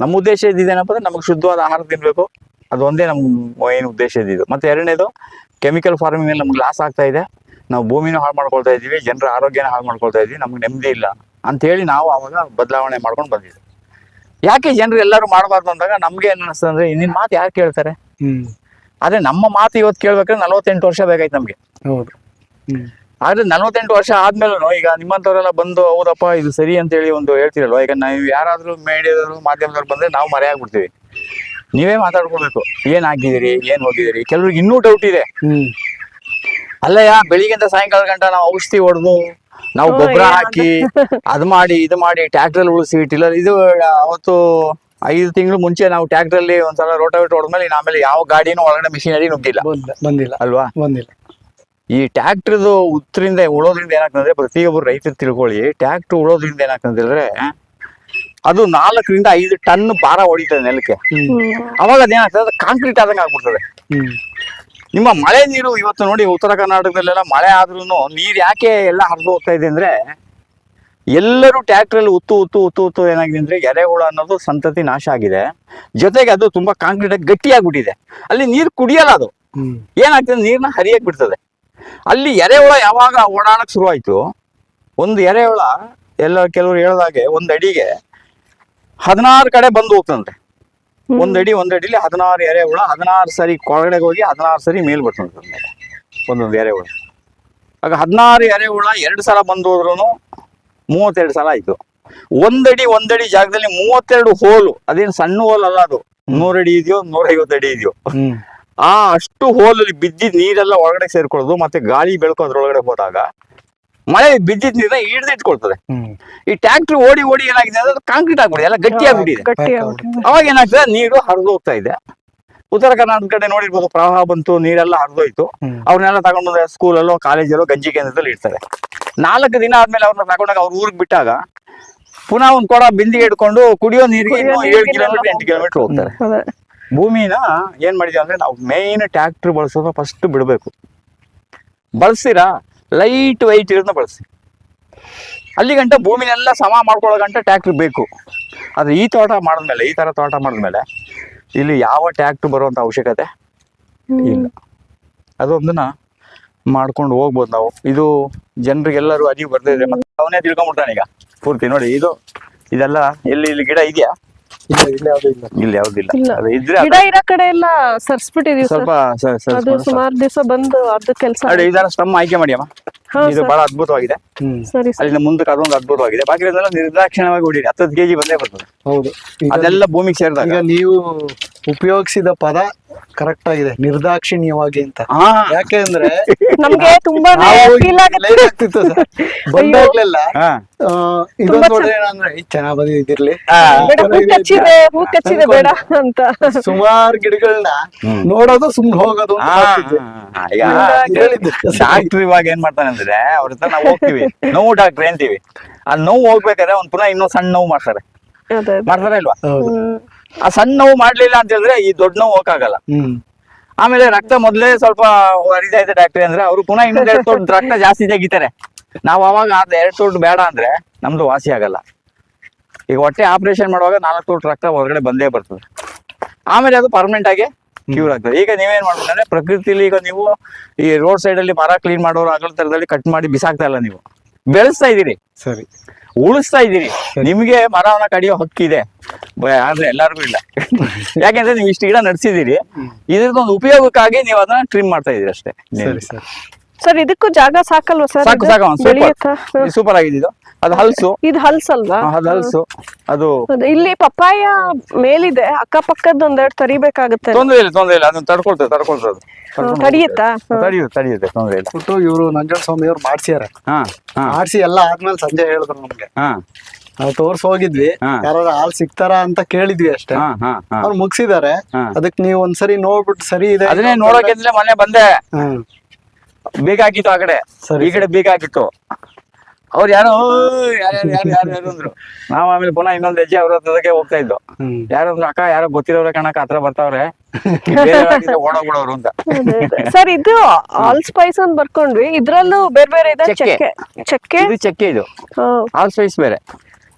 ನಮ್ಮ ಉದ್ದೇಶ ಇದೇನಪ್ಪ ಅಂದ್ರೆ ನಮಗೆ ಶುದ್ಧವಾದ ಆಹಾರ ತಿನ್ಬೇಕು. ಅದೊಂದೇ ನಮ್ಮ ಏನು ಉದ್ದೇಶ ಇದ್ದಿದ್ದು. ಮತ್ತೆ ಎರಡನೇದು ಕೆಮಿಕಲ್ ಫಾರ್ಮಿಂಗ್ ಅಲ್ಲಿ ನಮ್ಗೆ ಲಾಸ್ ಆಗ್ತಾ ಇದೆ. ನಾವು ಭೂಮಿನೂ ಹಾಳು ಮಾಡ್ಕೊಳ್ತಾ ಇದೀವಿ ಜನರ ಆರೋಗ್ಯನ ಹಾಳು ಮಾಡ್ಕೊಳ್ತಾ ಇದೀವಿ ನಮ್ಗೆ ನೆಮ್ಮದಿ ಇಲ್ಲ ಅಂತ ಹೇಳಿ ನಾವು ಆವಾಗ ಬದಲಾವಣೆ ಮಾಡ್ಕೊಂಡು ಬಂದಿದ್ವಿ ಯಾಕೆ ಜನರು ಎಲ್ಲರೂ ಮಾಡಬಾರ್ದು ಅಂದಾಗ ನಮ್ಗೆ ಏನ್ ಅನಿಸ್ತಂದ್ರೆ ಅಂದ್ರೆ ನಿನ್ನ ಮಾತು ಯಾರು ಕೇಳ್ತಾರೆ? ಹ್ಮ್. ಆದ್ರೆ ನಮ್ಮ ಮಾತು ಇವತ್ತು ಕೇಳ್ಬೇಕಾದ್ರೆ ನಲವತ್ತೆಂಟು ವರ್ಷ ಬೇಕಾಯ್ತು ನಮ್ಗೆ. ಹೌದು. ಆದ್ರೆ ನಲ್ವತ್ತೆಂಟು ವರ್ಷ ಆದ್ಮೇಲೂ ಈಗ ನಿಮ್ಮಂಥವ್ರೆಲ್ಲ ಬಂದು ಹೌದಪ್ಪ ಇದು ಸರಿ ಅಂತ ಹೇಳಿ ಒಂದು ಹೇಳ್ತಿರಲ್ವ? ಈಗ ನಾವು ಯಾರಾದ್ರೂ ಮೀಡಿಯಾದವರು ಮಾಧ್ಯಮದವ್ರು ಬಂದ್ರೆ ನಾವು ಮರೆಯಾಗ್ಬಿಡ್ತೀವಿ ನೀವೇ ಮಾತಾಡ್ಕೊಳ್ಬೇಕು. ಏನ್ ಆಗಿದ್ದೀರಿ ಏನ್ ಹೋಗಿದಿರಿ ಕೆಲವ್ರಿಗೆ ಇನ್ನೂ ಡೌಟ್ ಇದೆ. ಅಲ್ಲಯ್ಯ ಬೆಳಿಗ್ಗೆಂದ ಸಾಯಂಕಾಲ ಗಂಟ ನಾವು ಔಷಧಿ ಹೊಡೆದು ನಾವು ಗೊಬ್ಬರ ಹಾಕಿ ಅದ್ ಮಾಡಿ ಇದು ಮಾಡಿ ಟ್ರ್ಯಾಕ್ಟರ್ ಉಳಿಸಿ ಟಿಲ್ಲರ್ ಇದು ಅವತ್ತು ಐದು ತಿಂಗಳು ಮುಂಚೆ ನಾವು ಟ್ರ್ಯಾಕ್ಟರ್ ಅಲ್ಲಿ ಒಂದ್ಸಲ ರೋಟಾವೇಟ್ ಹೊಡೆದ್ಮೇಲೆ ಆಮೇಲೆ ಯಾವ ಗಾಡಿನೂ ಒಳಗಡೆ ಮಿಷಿನರಿ ನುಗ್ಗಿಲ್ಲ. ಬಂದಿಲ್ಲ. ಅಲ್ವಾ? ಬಂದಿಲ್ಲ. ಈ ಟ್ಯಾಕ್ಟ್ರದು ಉತ್ತರಿಂದ ಉಳೋದ್ರಿಂದ ಏನಾಗ್ತದೆ? ಪ್ರತಿಯೊಬ್ಬರು ರೈತರು ತಿಳ್ಕೊಳ್ಳಿ. ಟ್ಯಾಕ್ಟ್ರ್ ಉಳೋದ್ರಿಂದ ಏನಾಗ್ತದೆ ಅದು ನಾಲ್ಕರಿಂದ ಐದು ಟನ್ ಭಾರ ಹೊಡಿತದೆ ನೆಲಕ್ಕೆ. ಅವಾಗ ಅದೇನಾಗ್ತದೆ ಅದು ಕಾಂಕ್ರೀಟ್ ಆದಂಗೆ ಆಗ್ಬಿಡ್ತದೆ. ನಿಮ್ಮ ಮಳೆ ನೀರು ಇವತ್ತು ನೋಡಿ ಉತ್ತರ ಕರ್ನಾಟಕದಲ್ಲೆಲ್ಲ ಮಳೆ ಆದ್ರೂ ನೀರು ಯಾಕೆ ಎಲ್ಲ ಹರಿದು ಹೋಗ್ತಾ ಇದೆ ಅಂದ್ರೆ ಎಲ್ಲರೂ ಟ್ಯಾಕ್ಟ್ರಲ್ಲಿ ಉತ್ತು ಉತ್ತು ಉತ್ತು ಉತ್ತು ಏನಾಗಿದೆ ಅಂದ್ರೆ ಎರೆಹುಳ ಅನ್ನೋದು ಸಂತತಿ ನಾಶ ಆಗಿದೆ. ಜೊತೆಗೆ ಅದು ತುಂಬಾ ಕಾಂಕ್ರೀಟ್ ಆಗಿ ಗಟ್ಟಿಯಾಗ್ಬಿಟ್ಟಿದೆ. ಅಲ್ಲಿ ನೀರು ಕುಡಿಯಲ್ಲ ಅದು. ಏನಾಗ್ತದೆ? ನೀರ್ನ ಹರಿಯಕ್ ಬಿಡ್ತದೆ. ಅಲ್ಲಿ ಎರೆಹುಳ ಯಾವಾಗ ಓಡಾಡಕ್ ಶುರುವಾಯ್ತು ಒಂದು ಎರೆಹುಳ ಎಲ್ಲ ಕೆಲವರು ಹೇಳ್ದಾಗೆ ಒಂದ್ ಅಡಿಗೆ ಹದಿನಾರು ಕಡೆ ಬಂದು ಹೋಗ್ತಂತೆ. ಒಂದ್ ಅಡಿ ಒಂದ್ ಅಡಿಲಿ ಹದಿನಾರು ಎರೆಹುಳ ಹದಿನಾರು ಸರಿ ಕೊಳಗಡೆಗೆ ಹೋಗಿ ಹದಿನಾರು ಸರಿ ಮೇಲ್ ಬರ್ತಂತೆ. ಒಂದೊಂದು ಎರೆಹುಳ. ಆಗ ಹದಿನಾರು ಎರೆಹುಳ ಎರಡು ಸಲ ಬಂದು ಹೋದ್ರು ಮೂವತ್ತೆರಡು ಸಲ ಆಯ್ತು. ಒಂದಡಿ ಒಂದಡಿ ಜಾಗದಲ್ಲಿ ಮೂವತ್ತೆರಡು ಹೋಲು ಅದೇನು ಸಣ್ಣ ಹೋಲ್ ಅಲ್ಲ ಅದು ನೂರಡಿ ಇದೆಯೋ ನೂರೈವತ್ತು ಅಡಿ ಇದೆಯೋ. ಆ ಅಷ್ಟು ಹೋಲಲ್ಲಿ ಬಿದ್ದಿದ್ ನೀರೆಲ್ಲ ಒಳಗಡೆ ಸೇರ್ಕೊಳ್ಳೋದು ಮತ್ತೆ ಗಾಳಿ ಬೆಳಕು ಅದ್ರೊಳಗಡೆ ಹೋದಾಗ ಮಳೆ ಬಿದ್ದಿದ್ ನೀರನ್ನ ಹಿಡ್ದಿಟ್ಕೊಳ್ತದೆ. ಇಟ್ಕೊಳ್ತದೆ ಈ ಟ್ಯಾಕ್ಟ್ರಿ ಓಡಿ ಓಡಿ ಏನಾಗಿದೆ ಅಂದ್ರೆ ಕಾಂಕ್ರೀಟ್ ಆಗ್ಬಿಡಿ ಎಲ್ಲ ಗಟ್ಟಿ ಆಗ್ಬಿಟ್ಟಿದೆ. ಅವಾಗ ಏನಾಗ್ತದೆ ನೀರು ಹರಿದು ಹೋಗ್ತಾ ಇದೆ. ಉತ್ತರ ಕರ್ನಾಟಕ ಕಡೆ ನೋಡಿರ್ಬೋದು ಪ್ರವಾಹ ಬಂತು ನೀರೆಲ್ಲ ಹರಿದೋಯ್ತು. ಅವ್ರನ್ನೆಲ್ಲ ತಗೊಂಡು ಬಂದ್ರೆ ಸ್ಕೂಲಲ್ಲೋ ಕಾಲೇಜಲ್ಲೋ ಗಂಜಿ ಕೇಂದ್ರದಲ್ಲಿ ಇಡ್ತಾರೆ. ನಾಲ್ಕು ದಿನ ಆದ್ಮೇಲೆ ಅವ್ರನ್ನ ತಗೊಂಡಾಗ ಅವ್ರ ಊರಿಗೆ ಬಿಟ್ಟಾಗ ಪುನಃ ಒಂದ್ ಕೊಡ ಬಿಂದಿಗೆ ಇಟ್ಕೊಂಡು ಕುಡಿಯೋ ನೀರಿಗೆ ಏಳು ಕಿಲೋಮೀಟರ್ ಎಂಟು ಕಿಲೋಮೀಟರ್ ಹೋಗ್ತಾರೆ. ಭೂಮಿನ ಏನ್ ಮಾಡಿದೀವಿ ಅಂದ್ರೆ ನಾವು ಮೇನ್ ಟ್ರಾಕ್ಟರ್ ಬಳಸೋದು ಫಸ್ಟ್ ಬಿಡಬೇಕು. ಬಳಸ್ತೀರಾ? ಲೈಟ್ ವೈಟ್ ಇರೋದನ್ನ ಬಳಸಿ ಅಲ್ಲಿ ಗಂಟ ಭೂಮಿನೆಲ್ಲ ಸಮ ಮಾಡ್ಕೊಳ್ಳೋ ಗಂಟ ಟ್ಯಾಕ್ಟರ್ ಬೇಕು. ಆದ್ರೆ ಈ ತೋಟ ಮಾಡಿದ್ಮೇಲೆ ಈ ತರ ತೋಟ ಮಾಡಿದ್ಮೇಲೆ ಇಲ್ಲಿ ಯಾವ ಟ್ಯಾಕ್ಟರ್ ಬರುವಂತ ಅವಶ್ಯಕತೆ ಇಲ್ಲ. ಅದೊಂದನ್ನ ಮಾಡ್ಕೊಂಡು ಹೋಗ್ಬೋದು ನಾವು. ಇದು ಜನರಿಗೆಲ್ಲರೂ ಅರಿವು ಬರ್ದಿದೆ ಮತ್ತೆ ಅವನೇ ತಿಳ್ಕೊಂಬಿಡ್ತಾನೆ ಈಗ. ಪೂರ್ತಿ ನೋಡಿ ಇದು ಇದೆಲ್ಲ ಎಲ್ಲಿ ಇಲ್ಲಿ ಗಿಡ ಇದೆಯಾ? ಇಲ್ಲ ಇಲ್ಲ ಇಲ್ಲ. ಇಲ್ಲಿ ಯಾವ್ದಿಲ್ಲ ಇಲ್ಲ. ಅದು ಇದ್ರೆ ಗಿಡ ಇರೋ ಕಡೆ ಎಲ್ಲ ಸರ್ಸ್ಬಿಟ್ಟಿದೀವಿ ಸರ್. ಸ್ವಲ್ಪ ಅದು ಸುಮಾರು ದಿವಸ ಬಂದು ಅರ್ಧ ಕೆಲಸ ನೋಡಿ ಇದನ್ನ ಸ್ಟಮ್ ಆಯ್ಕೆ ಮಾಡಿ ಅಮ್ಮ. ಇದು ಬಹಳ ಅದ್ಭುತವಾಗಿದೆ. ಹ್ಮ್. ಸರಿ ಮುಂದಕ್ಕೆ ಅದೊಂದು ಅದ್ಭುತವಾಗಿದೆ. ಬಾಕಿ ನಿರ್ದಾಕ್ಷಿಣವಾಗಿ ನಿರ್ದಾಕ್ಷಿಣ್ಯವಾಗಿ ಹೊಡೀರಿ ಹತ್ತತ್ತು ಕೆಜಿ ಬಂದೇ ಬರ್ತದೆ. ಹೌದು. ಅದೆಲ್ಲ ಭೂಮಿಗೆ ಸೇರಿದಾಗ. ಈಗ ನೀವು ಉಪಯೋಗಿಸಿದ ಪದ ಕರೆಕ್ಟ್ ಆಗಿದೆ. ನಿರ್ದಾಕ್ಷಿಣ್ಯವಾಗಿ ಅಂತ. ಹಾ. ಯಾಕೆ ಅಂದ್ರೆ ನಮ್ಗೆ ತುಂಬಾ ಆಗ್ತಿತ್ತು ಬಂದಾಗ್ಲೆಲ್ಲ ಆ, ಇದೊಂದು ಒಳ್ಳೆ ಏನಂದ್ರೆ "ಏ, ಚೆನ್ನಾಗ್ ಬೇಡ ಹೂ ಅಂತ. ಸುಮಾರು ಗಿಡಗಳನ್ನ. ನೋಡೋದು ಸುಮ್ನೆ ಹೋಗೋದು ಹೇಳಿದ್ದು ಡಾಕ್ಟರ್ ಇವಾಗ ಏನ್ ಮಾಡ್ತಾನೆ ಅಂದ್ರೆ ಅವ್ರ ಹತ್ರ ನಾವು ಹೋಗ್ತೀವಿ. ನೋವು ಡಾಕ್ಟರ್ ಅಂತೀವಿ. ಆ ನೋವು ಹೋಗ್ಬೇಕಾದ್ರೆ ಒಂದ್ ಪುನಃ ಇನ್ನೂ ಸಣ್ಣ ನೋವು ಮಾಡ್ತಾರೆ. ಮಾಡ್ತಾರ ಇಲ್ವಾ? ಹೌದು ಆ ಸಣ್ಣ ನೋವು ಮಾಡ್ಲಿಲ್ಲ ಅಂತ ಹೇಳಿದ್ರೆ ಈ ದೊಡ್ಡ ನೋವು ಹೋಗಕ್ಕಾಗಲ್ಲ. ಆಮೇಲೆ ರಕ್ತ ಮೊದ್ಲೇ ಸ್ವಲ್ಪ ಹರಿತಾ ಇದೆ ಡಾಕ್ಟರ್ ಅಂದ್ರೆ ಅವ್ರು ಪುನಃ ಇನ್ನೊಂದ್ ಎರಡು ತೋಟ ರಕ್ತ ಜಾಸ್ತಿ ತೆಗಿತಾರೆ. ನಾವು ಅವಾಗ ಅದ್ ಎರಡ್ ತೋಟ ಬೇಡ ಅಂದ್ರೆ ನಮ್ದು ವಾಸಿ ಆಗಲ್ಲ. ಈಗ ಹೊಟ್ಟೆ ಆಪರೇಷನ್ ಮಾಡುವಾಗ ನಾಲ್ಕು ತೋಟ ರಕ್ತ ಹೊರಗಡೆ ಬಂದೇ ಬರ್ತದೆ. ಆಮೇಲೆ ಅದು ಪರ್ಮನೆಂಟ್ ಆಗಿ ಕ್ಯೂರ್ ಆಗ್ತದೆ. ಈಗ ನೀವೇನ್ ಮಾಡ್ಬೇಕಂದ್ರೆ ಪ್ರಕೃತಿಲಿ ಈಗ ನೀವು ಈ ರೋಡ್ ಸೈಡ್ ಅಲ್ಲಿ ಮರ ಕ್ಲೀನ್ ಮಾಡೋರು ಅಗಲ ತರದಲ್ಲಿ ಕಟ್ ಮಾಡಿ ಬಿಸಾಕ್ತಾ ಇಲ್ಲ ನೀವು. ಬೆಳೆಸ್ತಾ ಇದೀರಿ ಸರಿ. ಉಳಿಸ್ತಾ ಇದೀರಿ ನಿಮ್ಗೆ ಮರವನ್ನ ಕಡಿಯೋ ಹಕ್ಕಿದೆ. ಆದ್ರೆ ಎಲ್ಲಾರ್ಗು ಇಲ್ಲ. ಯಾಕೆಂದ್ರೆ ನೀವು ಇಷ್ಟು ಗಿಡ ನಡೆಸಿದೀರಿ ಇದ್ರದ್ದು ಒಂದು ಉಪಯೋಗಕ್ಕಾಗಿ ನೀವು ಅದನ್ನ ಟ್ರಿಮ್ ಮಾಡ್ತಾ ಇದೀರಿ ಅಷ್ಟೇ. ಸರಿ ಸರಿ. ಸರ್ ಇದಕ್ಕೂ ಜಾಗ ಸಾಕಲ್ವಾ ಸರ್? ಸಾಕು ಸಾಕು ಸೂಪರ್. ಆಗಿದ್ದು ಆಗಿದೆ ಇದು. ಅದು ಹಲ್ಸು. ಇದು ಹಲ್ಸಲ್ವಾ? ಅದು ಹಲ್ಸು. ಅದು ಇಲ್ಲಿ ಪಪ್ಪಾಯ ಮೇಲಿದೆ ಅಕ್ಕಪಕ್ಕದ ಒಂದೆರಡು ತರಿಬೇಕಾಗುತ್ತೆ. ತೊಂದ್ರೆ ಇಲ್ಲ ತೊಂದ್ರೆ ಇಲ್ಲ. ಅದನ್ನ ತಡ್ಕೊಳ್ತದೆ ತಡ್ಕೊಳ್ತದೆ ತಡಿಯುತ್ತಾ. ತಡಿಯುತ್ತೆ ತಡಿಯುತ್ತೆ ತೊಂದ್ರೆ ಇಲ್ಲ. ಬಿಟ್ಟು ಇವರು ನಂಜನ ಸ್ವಾಮಿ ಅವ್ರು ಮಾಡ್ಸ್ಯಾರ ಹಾ ಹಾ. ಮಾಡ್ಸಿ ಎಲ್ಲ ಆದ್ಮೇಲೆ ಸಂಜೆ ಹೇಳಿದ್ರು ನಮ್ಗೆ. ಹಾ. ನಾವು ತೋರ್ಸ್ ಹೋಗಿದ್ವಿ. ಯಾರು ಹಾಲ್ ಸಿಗ್ತಾರ ಅಂತ ಕೇಳಿದ್ವಿ ಅಷ್ಟೇ. ಹಾ ಹಾ ಹಾ. ಅವ್ರು ಮುಗಿಸಿದಾರೆ. ಅದಕ್ಕೆ ನೀವು ಒಂದ್ಸರಿ ನೋಡ್ಬಿಟ್ಟು ಸರಿ ಇದೆ ಅದನ್ನೇ ನೋಡೋಕೆ ಮೊನ್ನೆ ಬಂದೆ. ಹ್ಮ್ ಬೇಕಾಗಿತ್ತು ಆ ಕಡೆ. ಸರಿ, ಈ ಕಡೆ ಬೇಕಾಗಿತ್ತು. ಅವ್ರು ಯಾರೋ ಯಾರು ಯಾರು ಯಾರು ಅಂದ್ರು. ನಾವ್ ಆಮೇಲೆ ಪುನಃ ಇನ್ನೊಂದ್ ಹೆಜ್ಜೆ ಅವ್ರ ಹತ್ರಕ್ಕೆ ಹೋಗ್ತಾ ಇದ್ದು. ಯಾರಂದ್ರು ಅಕ್ಕ ಯಾರೋ ಗೊತ್ತಿರೋರ ಕಣಕ್ಕ ಹತ್ರ ಬರ್ತಾವ್ರೆ. ಓಡೋಗ್ಬಿಡೋರು ಅಂತ. ಸರ್ ಇದು ಆಲ್ ಸ್ಪೈಸ್ ಅಂತ ಬರ್ಕೊಂಡ್ವಿ. ಇದ್ರಲ್ಲೂ ಬೇರೆ ಬೇರೆ ಇದೆ? ಚಕ್ಕೆ. ಚಕ್ಕೆ. ಇದು ಚಕ್ಕೆ ಇದು. ಆಲ್ ಸ್ಪೈಸ್ ಬೇರೆ.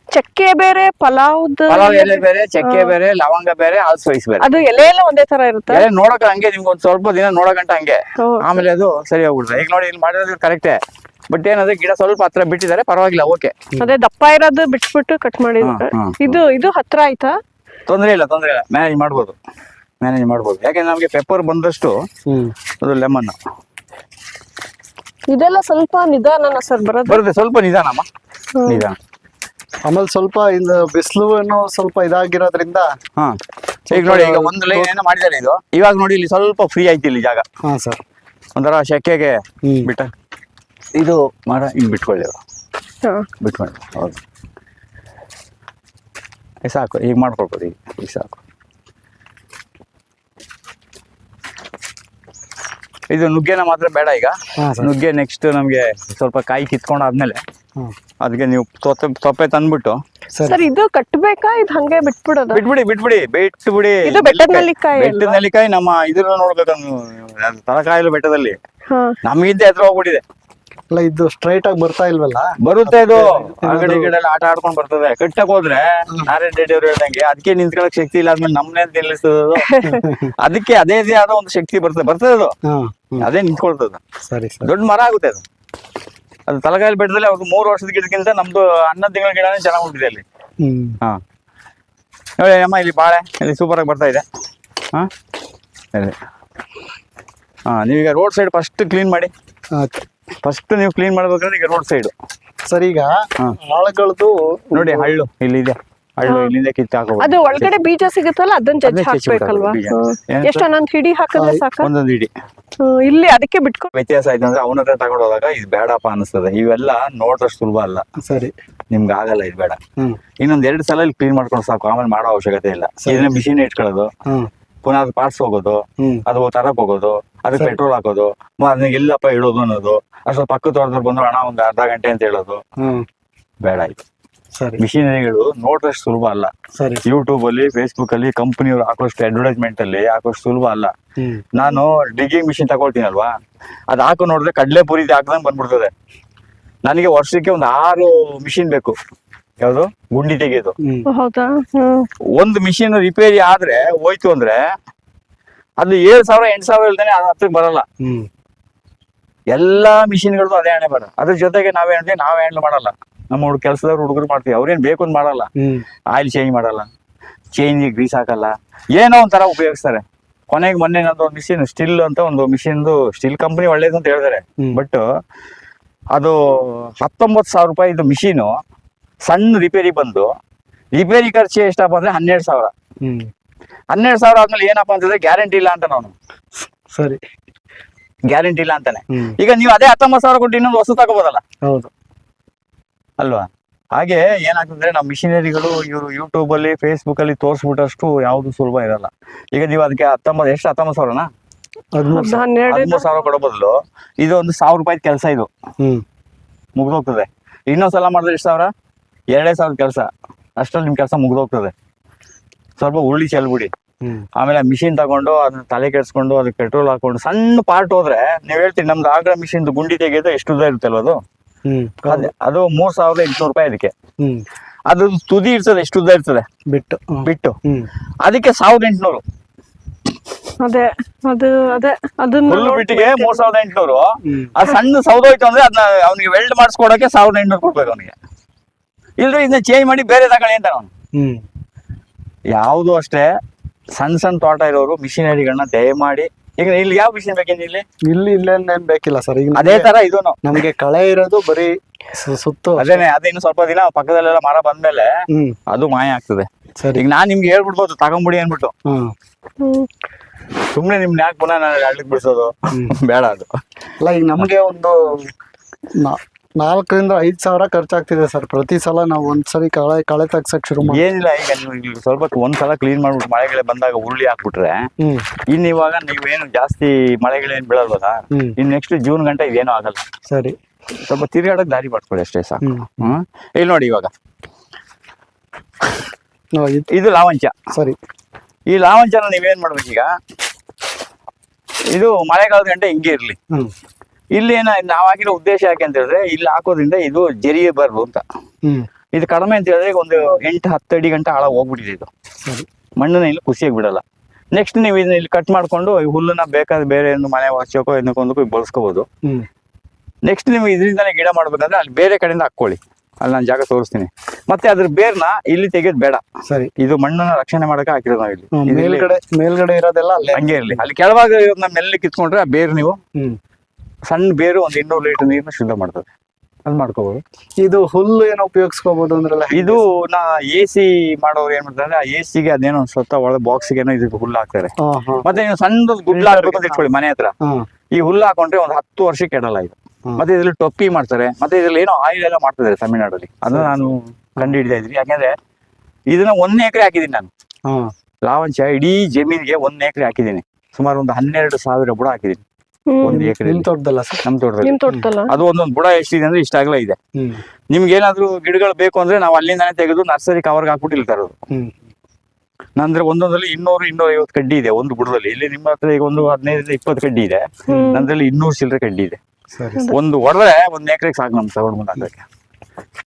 ಚಕ್ಕೆ ಬೇರೆ ಪಲಾವ್ದು ಪಲಾವ್ ಎಲೆ ಬೇರೆ ಚಕ್ಕೆ ಬೇರೆ ಲವಂಗ ಬೇರೆ ಆಲ್ ಸ್ಪೈಸ್ ಬೇರೆ. ಅದು ಎಲೆ ಎಲ್ಲ ಒಂದೇ ತರ ಇರುತ್ತೆ? ಎಲೆ ನೋಡಕ ಹಂಗೆ ನಿಮ್ಗೆ ಒಂದ್ ಸ್ವಲ್ಪ ದಿನ ನೋಡಕಂಟ ಹಂಗೆ. ಆಮೇಲೆ ಅದು ಸರಿ ಹೋಗ್ಬಿಡುತ್ತೆ. ಈಗ ನೋಡಿ ಇಲ್ಲಿ ಮಾಡಿರೋದು ಕರೆಕ್ಟೇ ಬಟ್ ಏನಂದ್ರೆ ಗಿಡ ಸ್ವಲ್ಪ ಹತ್ರ ಬಿಟ್ಟಿದ್ದಾರೆ ಪರವಾಗಿಲ್ಲ ಓಕೆ ಅದೇ ದಪ್ಪ ಇರೋದು ಬಿಟ್ಬಿಟ್ಟು ಕಟ್ ಮಾಡಿದ್ರೆ ಹಾ, ಹಾ, ಇದು ಇದು ಹತ್ರ ಆಯ್ತಾ? ತೊಂದ್ರೆ ಇಲ್ಲ ತೊಂದ್ರೆ ಇಲ್ಲ. ಮ್ಯಾನೇಜ್ ಮಾಡ್ಬೋದು. ಮ್ಯಾನೇಜ್ ಮಾಡ್ಬೋದು. ಯಾಕೆಂದ್ರೆ ನಮಗೆ ಪೆಪ್ಪರ್ ಬಂದಷ್ಟು ಹ್ಮ್. ಅದು ಲೆಮನ್ ಇದೆಲ್ಲ ಸ್ವಲ್ಪ ನಿಧಾನನ ಸರ್ ಬರೋದು? ಬರುತ್ತೆ ಸ್ವಲ್ಪ ನಿಧಾನಮ್ಮ ನಿಧಾನ. ಆಮೇಲೆ ಸ್ವಲ್ಪ ಇಂದ ಬಿಸಿಲು ಸ್ವಲ್ಪ ಇದಾಗಿರೋದ್ರಿಂದ ಹಾ. ಈಗ ನೋಡಿ ಈಗ ಒಂದು ಲೈನ್ ಏನೋ ಮಾಡಿದ್ದಾರೆ ಇದು. ಇವಾಗ ನೋಡಿ ಇಲ್ಲಿ ಸ್ವಲ್ಪ ಫ್ರೀ ಆಯ್ತು ಇಲ್ಲಿ ಜಾಗ. ಹಾ ಸರ್ ಒಂಥರ ಶೆಕೆಗೆ ಹ್ಮ್. ಬಿಟ್ಟ. ಇದು ಮರ ಹಿಂಗೆ ಬಿಟ್ಕೊಳ್ಳಿ ಬಿಟ್ಕೊಂಡು ಹೌದು. ಈಗ ಸಾಕು ಈಗ ಮಾಡ್ಕೊಳ್ಬೋದು ಈಗ ಈಗ ಸಾಕು. ಇದು ನುಗ್ಗೆನ ಮಾತ್ರ ಬೇಡ ಈಗ. ನುಗ್ಗೆ ನೆಕ್ಸ್ಟ್ ನಮಗೆ ಸ್ವಲ್ಪ ಕಾಯಿ ಕಿತ್ಕೊಂಡು ಆದ್ಮೇಲೆ ಅದಕ್ಕೆ ನೀವು ತೊಪ್ಪೆ ತೊಪ್ಪೆ ತಂದ್ಬಿಟ್ಟು. ಸರಿ. ಸರ್ ಇದು ಕಟ್ಟಬೇಕಾ ಇದು ಹಂಗೆ ಬಿಟ್ಬಿಡ ಬಿಟ್ಬಿಡಿ ಬಿಟ್ಬಿಡಿ ಬಿಟ್ಬಿಡಿ. ಇದು ಬೆಟ್ಟದ ನೆಲ್ಲಿಕಾಯಿ ಬೆಟ್ಟದ? ನೆಲ್ಲಿಕಾಯಿ ನಮ್ಮ ಇದ್ರ ನೋಡ್ಬೇಕು ತಲಕಾಯಿಲು ಬೆಟ್ಟದಲ್ಲಿ. ಹಾ. ನಮಗಿದ್ದೆ ಹತ್ರ ಹೋಗ್ಬಿಟ್ಟಿದೆ. ಅಲ್ಲ ಇದು ಸ್ಟ್ರೈಟ್ ಆಗಿ ಬರ್ತಾ ಇಲ್ವಲ್ಲ? ಬರುತ್ತೆ ಇದು. ಅಂಗಡಿ ಎಲ್ಲ ಆಟ ಆಡ್ಕೊಂಡ್ ಬರ್ತದೆ. ಕಟ್ಟಕ್ ಹೋದ್ರೆ ನಾರಾಯಣ ರೆಡ್ಡಿ ಅವ್ರು ಹೇಳ್ದಂಗೆ ಅದಕ್ಕೆ ನಿಂತ್ಕೊಳಕ್ ಶಕ್ತಿ ಇಲ್ಲ ಆದ್ಮೇಲೆ ನಮ್ನೆ ನಿಲ್ಲಿಸ್ತದ ಅದಕ್ಕೆ ಅದೇ ಆದ ಒಂದು ಶಕ್ತಿ ಬರ್ತದೆ. ಬರ್ತದೆ ಅದು. ಅದೇ ನಿಂತ್ಕೊಳ್ತದ. ಸರಿ ದೊಡ್ಡ ಮರ ಆಗುತ್ತೆ ಅದು. ಅದು ತಲಕಾಯಿ ಬೆಟ್ಟದಲ್ಲಿ ಅವ್ರದ್ದು ಮೂರು ವರ್ಷದ ಗಿಡಕ್ಕಿಂತ ನಮ್ದು ಹನ್ನೊಂದು ತಿಂಗಳ ಗಿಡನೇ ಚೆನ್ನಾಗಿ ಹುಟ್ಟಿದೆ ಅಲ್ಲಿ. ಹ್ಮ್. ಹಾ. ನೋಡಿ ಅಮ್ಮ ಇಲ್ಲಿ ಬಾಳೆ ಇಲ್ಲಿ ಸೂಪರ್ ಆಗಿ ಬರ್ತಾ ಇದೆ. ಹಾ? ಸರಿ. ಹಾ ನೀವೀಗ ರೋಡ್ ಸೈಡ್ ಫಸ್ಟ್ ಕ್ಲೀನ್ ಮಾಡಿ. ಆಯ್ತು. ಫಸ್ಟ್ ನೀವು ಕ್ಲೀನ್ ಮಾಡ್ಬೇಕಾದ್ರೆ ಈಗ ರೋಡ್ ಸೈಡ್ ಸರಿ ಈಗ ಹಾ. ಆಳುಗಳದ್ದು ನೋಡಿ ಹಳ್ಳು ಇಲ್ಲಿದೆ. ಹಳ್ಳು ಇಲ್ಲಿಂದ ಕಿತ್ತು ಹಾಕೋಬಹುದು ಅದು ಒಳಗಡೆ ಬೀಜ ಸಿಗುತ್ತಲ್ಲ ಅದನ್ನ ಜಜ್ಜಿ ಹಾಕ್ಬೇಕಲ್ವಾ? ಎಷ್ಟು ಒಂದೊಂದ್ ಹಿಡಿ ಹಾಕಿದ್ರೆ ಸಾಕು? ಒಂದೊಂದು ಹಿಡಿ. ಇಲ್ಲಿ ಅದಕ್ಕೆ ಬಿಟ್ಕೊ ವ್ಯತ್ಯಾಸ ಆಯ್ತು ಅಂದ್ರೆ ಅವನ ಹತ್ರ ತಗೊಂಡು ಹೋದಾಗ ಇದು ಬೇಡಪ್ಪ ಅನಿಸ್ತದೆ. ಇವೆಲ್ಲ ನೋಡಿದಷ್ಟು ಸುಲಭ ಅಲ್ಲ. ಸರಿ. ನಿಮ್ಗೆ ಆಗಲ್ಲ ಇದು ಬೇಡ. ಇನ್ನೊಂದು ಎರಡು ಸಲ ಕ್ಲೀನ್ ಮಾಡ್ಕೊಂಡು ಸಾಕು. ಆಮೇಲೆ ಮಾಡೋ ಅವಶ್ಯಕತೆ ಇಲ್ಲ. ಇದನ್ನ ಮಿಷಿನ್ ಇಟ್ಕೊಳ್ಳೋದು. ಪುನಃ ಅದು ಪಾರ್ಟ್ಸ್ ಹೋಗೋದು ಅದು ತರಕ್ ಹೋಗೋದು ಅದಕ್ಕೆ ಪೆಟ್ರೋಲ್ ಹಾಕೋದು ಅದನ್ನ ಎಲ್ಲಪ್ಪ ಇಡೋದು ಅನ್ನೋದು ಅಷ್ಟು ಪಕ್ಕ ತೋಟದವ್ರು ಬಂದ್ರು ಹಣ ಒಂದು ಅರ್ಧ ಗಂಟೆ ಅಂತ ಹೇಳೋದು. ಬೇಡ ಆಯ್ತು. ಸರಿ. ಮಿಷಿನರಿಗಳು ನೋಡ್ರೆ ಸುಲಭ ಅಲ್ಲ. ಸರಿ. ಯೂಟ್ಯೂಬ್ ಅಲ್ಲಿ ಫೇಸ್ಬುಕ್ ಅಲ್ಲಿ ಕಂಪನಿಯವರು ಹಾಕೋಷ್ಟು ಅಡ್ವರ್ಟೈಸ್ಮೆಂಟ್ ಅಲ್ಲಿ ಹಾಕೋಷ್ಟು ಸುಲಭ ಅಲ್ಲ. ನಾನು ಡಿಗ್ಗಿಂಗ್ ಮಿಷಿನ್ ತಗೊಳ್ತೀನಲ್ವಾ ಅದ್ ಹಾಕೋ ನೋಡಿದ್ರೆ ಕಡಲೆ ಪುರಿ ಹಾಕ್ದಂಗೆ ಬಂದ್ಬಿಡ್ತದೆ. ನನಗೆ ವರ್ಷಕ್ಕೆ ಒಂದು ಆರು ಮಿಷಿನ್ ಬೇಕು. ಯಾವುದು? ಗುಂಡಿ ತೆಗೆಯೋದು. ಹೌದಾ? ಒಂದು ಮಿಷಿನ್ ರಿಪೇರಿ ಆದ್ರೆ ಹೋಯ್ತು ಅಂದ್ರೆ ಅದು ಏಳು ಸಾವಿರ ಎಂಟು ಸಾವಿರ ಇಲ್ದೇನೆ ಅದು ಹತ್ತಕ್ಕೆ ಬರಲ್ಲ. ಎಲ್ಲಾ ಮಿಷಿನ್ಗಳದ್ದು ಅದೇ ಹಣೆ ಬರ ಅದ್ರ ಜೊತೆಗೆ ನಾವೇ ಹೇಳ್ತೀವಿ ನಾವೇ ಹ್ಯಾಂಡಲ್ ಮಾಡಲ್ಲ. ನಮ್ಮ ಹುಡುಗ ಕೆಲಸದವ್ರು ಹುಡುಗರು ಮಾಡ್ತೀವಿ. ಅವ್ರೇನ್ ಬೇಕು ಅಂತ ಮಾಡಲ್ಲ. ಆಯಿಲ್ ಚೇಂಜ್ ಮಾಡಲ್ಲ. ಚೇಂಜ್ ಗ್ರೀಸ್ ಹಾಕಲ್ಲ. ಏನೋ ಒಂಥರ ಉಪಯೋಗಿಸ್ತಾರೆ. ಕೊನೆಗೆ ಮೊನ್ನೆ ನಂದು ಒಂದು ಮಿಷಿನ್ ಸ್ಟಿಲ್ ಅಂತ ಒಂದು ಮಿಷಿನ್ದು ಸ್ಟಿಲ್ ಕಂಪನಿ ಒಳ್ಳೇದು ಅಂತ ಹೇಳಿದಾರೆ ಬಟ್ ಅದು ಹತ್ತೊಂಬತ್ತು ಸಾವಿರ ರೂಪಾಯಿದು ಮಿಷಿನು ಸಣ್ಣ ರಿಪೇರಿ ಬಂದು ರಿಪೇರಿ ಖರ್ಚು ಎಷ್ಟಪ್ಪ ಅಂದ್ರೆ ಹನ್ನೆರಡು ಸಾವಿರ. ಹ್ಮ್. ಹನ್ನೆರಡು ಸಾವಿರ ಆದ್ಮೇಲೆ ಏನಪ್ಪಾ ಅಂತಂದ್ರೆ ಗ್ಯಾರಂಟಿ ಇಲ್ಲ ಅಂತ ನಾನು. ಸರಿ. ಗ್ಯಾರಂಟಿ ಇಲ್ಲ ಅಂತಾನೆ. ಈಗ ನೀವು ಅದೇ ಹತ್ತೊಂಬತ್ತು ಸಾವಿರ ಕೊಟ್ಟು ಇನ್ನೊಂದು ವಸ್ತು ತಗೋಬೋದಲ್ಲ? ಹೌದು. ಅಲ್ವಾ? ಹಾಗೆ ಏನಾಗ್ತಂದ್ರೆ ನಮ್ಮ ಮಿಷಿನರಿಗಳು ಇವರು ಯೂಟ್ಯೂಬ್ ಅಲ್ಲಿ ಫೇಸ್ಬುಕ್ ಅಲ್ಲಿ ತೋರಿಸ್ಬಿಟ್ಟಷ್ಟು ಯಾವ್ದು ಸುಲಭ ಇರಲ್ಲ. ಈಗ ನೀವು ಅದಕ್ಕೆ ಹತ್ತೊಂಬತ್ತು ಎಷ್ಟು ಹತ್ತೊಂಬತ್ತು ಸಾವಿರನ? ಹದಿಮೂರು ಸಾವಿರ. ಕೊಡೋ ಬದಲು ಇದು ಒಂದು ಸಾವಿರ ರೂಪಾಯಿ ಕೆಲಸ ಇದು. ಹ್ಮ್. ಮುಗ್ದೋಗ್ತದೆ. ಇನ್ನೊಂದ್ಸಲ ಮಾಡಿದ್ರೆ ಎಷ್ಟು ಸಾವಿರ? ಎರಡೇ ಸಾವಿರದ ಕೆಲಸ. ಅಷ್ಟ್ರಲ್ಲಿ ನಿಮ್ ಕೆಲಸ ಮುಗ್ದೋಗ್ತದೆ. ಸ್ವಲ್ಪ ಉರುಳಿ ಚೆಲ್ಬಿಡಿ. ಆಮೇಲೆ ಮಿಷಿನ್ ತಗೊಂಡು ಅದನ್ನ ತಲೆ ಕೆಡ್ಸ್ಕೊಂಡು ಅದಕ್ಕೆ ಪೆಟ್ರೋಲ್ ಹಾಕೊಂಡು ಸಣ್ಣ ಪಾರ್ಟ್ ಹೋದ್ರೆ ನೀವ್ ಹೇಳ್ತೀನಿ ನಮ್ದು ಆಗ್ರ ಮಿಷಿನ್ ಗುಂಡಿ ತೆಗೆಯೋದು ಎಷ್ಟು ಉದ್ದ ಇರುತ್ತಲ್ವ ಅದು? ಅದು ಮೂರ್ ಸಾವಿರದ ಎಂಟುನೂರು ರೂಪಾಯಿ ಅದಕ್ಕೆ. ಅದು ತುದಿ ಇರ್ತದೆ ಎಷ್ಟು ಉದ್ದ ಇರ್ತದೆ? ಬಿಟ್ಟು. ಬಿಟ್ಟು. ಅದಕ್ಕೆ ಸಾವಿರದ ಎಂಟುನೂರು. ಅದೇ ಅದು ಅದೇ ಅದನ್ನ ಫುಲ್ ಬಿಟ್ಟಿಗೆ ಮೂರ್ ಸಾವಿರದ ಎಂಟುನೂರು. ಆ ಸಣ್ಣ ಸೌದೋಯ್ತು ಅಂದ್ರೆ ಅದನ್ನ ಅವ್ನಿಗೆ ವೆಲ್ಡ್ ಮಾಡಿಸ್ಕೊಡಕ್ಕೆ ಸಾವಿರದ ಎಂಟುನೂರು ಕೊಡ್ಬೇಕು ಅವನಿಗೆ. ಇಲ್ರಿ ಇದನ್ನ ಚೇಂಜ್ ಮಾಡಿ ಬೇರೆ ತಗೊಳ್ಳಿ ಅಂತ ಅವನು. ಹ್ಮ್. ಯಾವುದು ಅಷ್ಟೇ ಸಣ್ಣ ಸಣ್ಣ ತೋಟ ಇರೋರು ಮಿಷಿನರಿಗಳನ್ನ ದಯಮಾಡಿ ಈಗ ಇಲ್ಲಿ ಯಾವ ಮಿಷಿನ್ ಬೇಕೇನು ಇಲ್ಲಿ? ಇಲ್ಲಿ ಇಲ್ಲೇನ್ ಬೇಕಿಲ್ಲ ಸರ್. ಈಗ ಅದೇ ತರ ಇದು ನಮ್ಗೆ ಕಳೆ ಇರೋದು ಬರೀ ಸು- ಸುತ್ತು ಅದೇನೆ ಅದು ಇನ್ನು ಸ್ವಲ್ಪ ದಿನ ಪಕ್ಕದಲ್ಲೆಲ್ಲ ಮರ ಬಂದ್ಮೇಲೆ ಹ್ಮ್. ಅದು ಮಾಯ ಆಗ್ತದೆ. ಸರಿ. ಈಗ ನಾನ್ ನಿಮ್ಗೆ ಹೇಳ್ಬಿಡ್ಬೋದು ತಗೊಂಬಿಡಿ ಅನ್ಬಿಟ್ಟು ಹ್ಮ್. ಹ್ಮ್ ಸುಮ್ನೆ ನಿಮ್ನ ಯಾಕೆ ಪುನಃ ನಾನು ಅಳ್ಳಿಗೆ ಬಿಡಿಸೋದು? ಬೇಡ ಅದು. ಅಲ್ಲ ಈಗ ನಮ್ಗೆ ಒಂದು ನಾ- ನಾಲ್ಕರಿಂದ ಐದು ಸಾವಿರ ಖರ್ಚಾಗ್ತಿದೆ ಸರ್. ಪ್ರತಿ ಸಲ ನಾವು ಒಂದ್ಸರಿ ಕಳೆ ಕಳೆ ತಗ್ಸಕ್ ಶುರು ಮಾಡಿ ಏನಿಲ್ಲ ಈಗ ನೀವು ಇಲ್ಲಿ ಸ್ವಲ್ಪ ಒಂದ್ಸಲ ಕ್ಲೀನ್ ಮಾಡ್ಬಿಟ್ಟು ಮಳೆಗಳೆ ಬಂದಾಗ ಉರುಳಿ ಹಾಕ್ಬಿಟ್ರೆ ಹ್ಮ್. ಇನ್ನು ಇವಾಗ ನೀವೇನು ಜಾಸ್ತಿ ಮಳೆಗಳೇನ್ ಬೀಳಲ್ವಲ್ಲ ಹ್ಮ್. ಇನ್ ನೆಕ್ಸ್ಟ್ ಜೂನ್ ಗಂಟೆ ಇದೇನು ಆಗಲ್ಲ. ಸರಿ. ಸ್ವಲ್ಪ ತಿರುಗಾಡಕ್ ದಾರಿ ಮಾಡ್ಕೊಳ್ಳಿ ಅಷ್ಟೇ ಸಾಕು ಹ್ಮ್. ಹ್ಮ್. ಇಲ್ಲಿ ನೋಡಿ ಇವಾಗ. ಇದು ಲಾವಂಚ. ಸರಿ. ಈ ಲಾವಂಚನ ನೀವೇನ್ ಮಾಡ್ಬೇಕೀಗ ಇದು ಮಳೆಗಾಲದ ಗಂಟೆ ಹಿಂಗೆ ಇರ್ಲಿ. ಹ್ಮ್. ಇಲ್ಲಿ ಏನ ನಾವ್ ಹಾಕಿರೋ ಉದ್ದೇಶ ಯಾಕೆ ಅಂತ ಹೇಳಿದ್ರೆ ಇಲ್ಲಿ ಹಾಕೋದ್ರಿಂದ ಇದು ಜರಿಯಬಾರ್ದು ಅಂತ. ಇದು ಕಡಿಮೆ ಅಂತ ಹೇಳಿದ್ರೆ ಒಂದು ಎಂಟು ಹತ್ತು ಅಡಿ ಗಂಟೆ ಆಳ ಹೋಗ್ಬಿಟ್ಟಿದೆ ಇದು. ಮಣ್ಣನ್ನ ಇಲ್ಲಿ ಕುಸಿಯಾಗಿ ಬಿಡಲ್ಲ. ನೆಕ್ಸ್ಟ್ ನೀವು ಇದನ್ನ ಇಲ್ಲಿ ಕಟ್ ಮಾಡ್ಕೊಂಡು ಈ ಹುಲ್ಲನ್ನ ಬೇಕಾದ ಬೇರೆ ಏನು ಮನೆ ವಾಚಕೋ ಏನಕ್ಕೊಂದಕ್ಕೂ ಬಳಸ್ಕೋಬಹುದು ನೆಕ್ಸ್ಟ್ ನೀವು ಇದರಿಂದಾನೆ ಗಿಡ ಮಾಡ್ಬೇಕಂದ್ರೆ ಅಲ್ಲಿ ಬೇರೆ ಕಡೆಯಿಂದ ಹಾಕೊಳ್ಳಿ ಅಲ್ಲಿ ನಾನು ಜಾಗ ತೋರಿಸ್ತೀನಿ. ಮತ್ತೆ ಅದ್ರ ಬೇರ್ನ ಇಲ್ಲಿ ತೆಗೆಯೋದು ಬೇಡ. ಸರಿ. ಇದು ಮಣ್ಣನ್ನ ರಕ್ಷಣೆ ಮಾಡಕ್ಕೆ ಹಾಕಿರೋದು ನಾವು ಇಲ್ಲಿ ಮೇಲ್ಗಡೆ ಮೇಲ್ಗಡೆ ಇರೋದೆಲ್ಲ ಅಲ್ಲೇ. ಹಂಗೆ ಇರಲಿ. ಅಲ್ಲಿ ಕೆಳಭಾಗ ಇರೋದನ್ನ ಮೆಲ್ಲ ಕಿತ್ಕೊಂಡ್ರೆ ಆ ಬೇರ್ ನೀವು ಸಣ್ಣ ಬೇರು ಒಂದು ಇನ್ನೂರು ಲೀಟರ್ ನೀರನ್ನ ಶುದ್ಧ ಮಾಡ್ತದೆ. ಅದು ಮಾಡ್ಕೋಬಹುದು ಇದು ಹುಲ್ಲು ಏನೋ ಉಪಯೋಗಿಸ್ಕೋಬಹುದು ಅಂದ್ರಲ್ಲ ಇದು ನಾ ಎ ಸಿ ಮಾಡೋರು ಏನ್ ಮಾಡ್ತಾರೆ ಆ ಎ ಸಿಗೆ ಅದೇನೋ ಒಂದ್ ಸ್ವಲ್ಪ ಒಳಗೆ ಬಾಕ್ಸ್ಗೆ ಏನೋ ಇದು ಹುಲ್ಲು ಹಾಕ್ತಾರೆ. ಮತ್ತೆ ನೀವು ಸಣ್ಣದು ಗುಡ್ಲ ಹಾಕ್ಬೇಕು ಅಂತ ಇಟ್ಕೊಳ್ಳಿ ಮನೆ ಹತ್ರ. ಈ ಹುಲ್ಲು ಹಾಕೊಂಡ್ರೆ ಒಂದು ಹತ್ತು ವರ್ಷ ಕೆಡಲ್ಲ ಇದು. ಮತ್ತೆ ಇದ್ರಲ್ಲಿ ಟೊಪ್ಪಿ ಮಾಡ್ತಾರೆ ಮತ್ತೆ ಇದ್ರಲ್ಲಿ ಏನೋ ಆಯಿಲ್ ಎಲ್ಲ ಮಾಡ್ತಿದ್ದಾರೆ ತಮಿಳ್ನಾಡಲ್ಲಿ. ಅದನ್ನ ನಾನು ಕಂಡು ಹಿಡಿತಾ ಇದ್ರಿ ಯಾಕಂದ್ರೆ ಇದನ್ನ ಒಂದ್ ಎಕರೆ ಹಾಕಿದೀನಿ ನಾನು. ಲಾವಂಚ ಇಡೀ ಜಮೀನಿಗೆ ಒಂದ್ ಎಕರೆ ಹಾಕಿದ್ದೀನಿ. ಸುಮಾರು ಒಂದು ಹನ್ನೆರಡು ಸಾವಿರ ಬುಡ ಹಾಕಿದೀನಿ ಹ್ಮ್ ಒಂದು ಎಕರೆ ನಿಮ್ ತೋಟದಲ್ಲ ಸರ್? ನಮ್ ತೋಟದಲ್ಲಿ. ನಿಮ್ ತೋಟದಲ್ಲ? ಅದು ಒಂದೊಂದು ಬುಡ ಎಷ್ಟಿದೆ ಅಂದ್ರೆ ಇಷ್ಟ ಆಗ್ಲೇ ಇದೆ. ಹ್ಮ್. ನಿಮ್ಗೆ ಏನಾದ್ರು ಗಿಡಗಳು ಬೇಕು ಅಂದ್ರೆ ನಾವು ಅಲ್ಲಿಂದಾನೆ ತೆಗೆದು ನರ್ಸರಿ ಕವರ್ಗೆ ಹಾಕ್ಬಿಟ್ಟಿರ್ತಾರ ಇಲ್ಲಿ ತರೋದು. ಹ್ಮ್. ನಂದ್ರೆ ಒಂದೊಂದ್ರಲ್ಲಿ ಇನ್ನೂರು ಇನ್ನೂರ ಐವತ್ತು ಕಡ್ಡಿ ಇದೆ ಒಂದು ಬುಡದಲ್ಲಿ. ಇಲ್ಲಿ ನಿಮ್ಮ ಹತ್ರ ಈಗ ಒಂದು ಹದಿನೈದರಿಂದ ಇಪ್ಪತ್ತು ಕಡ್ಡಿ ಇದೆ. ನಂದ್ರಲ್ಲಿ ಇನ್ನೂರು ಚಿಲ್ಲರೆ ಕಡ್ಡಿ ಇದೆ. ಸರಿ ಒಂದು ಹೊಡೆದ್ರೆ ಒಂದ್ ಎಕರೆಗೆ ಸಾಕು ನಮ್ ತಗೊಂಡ್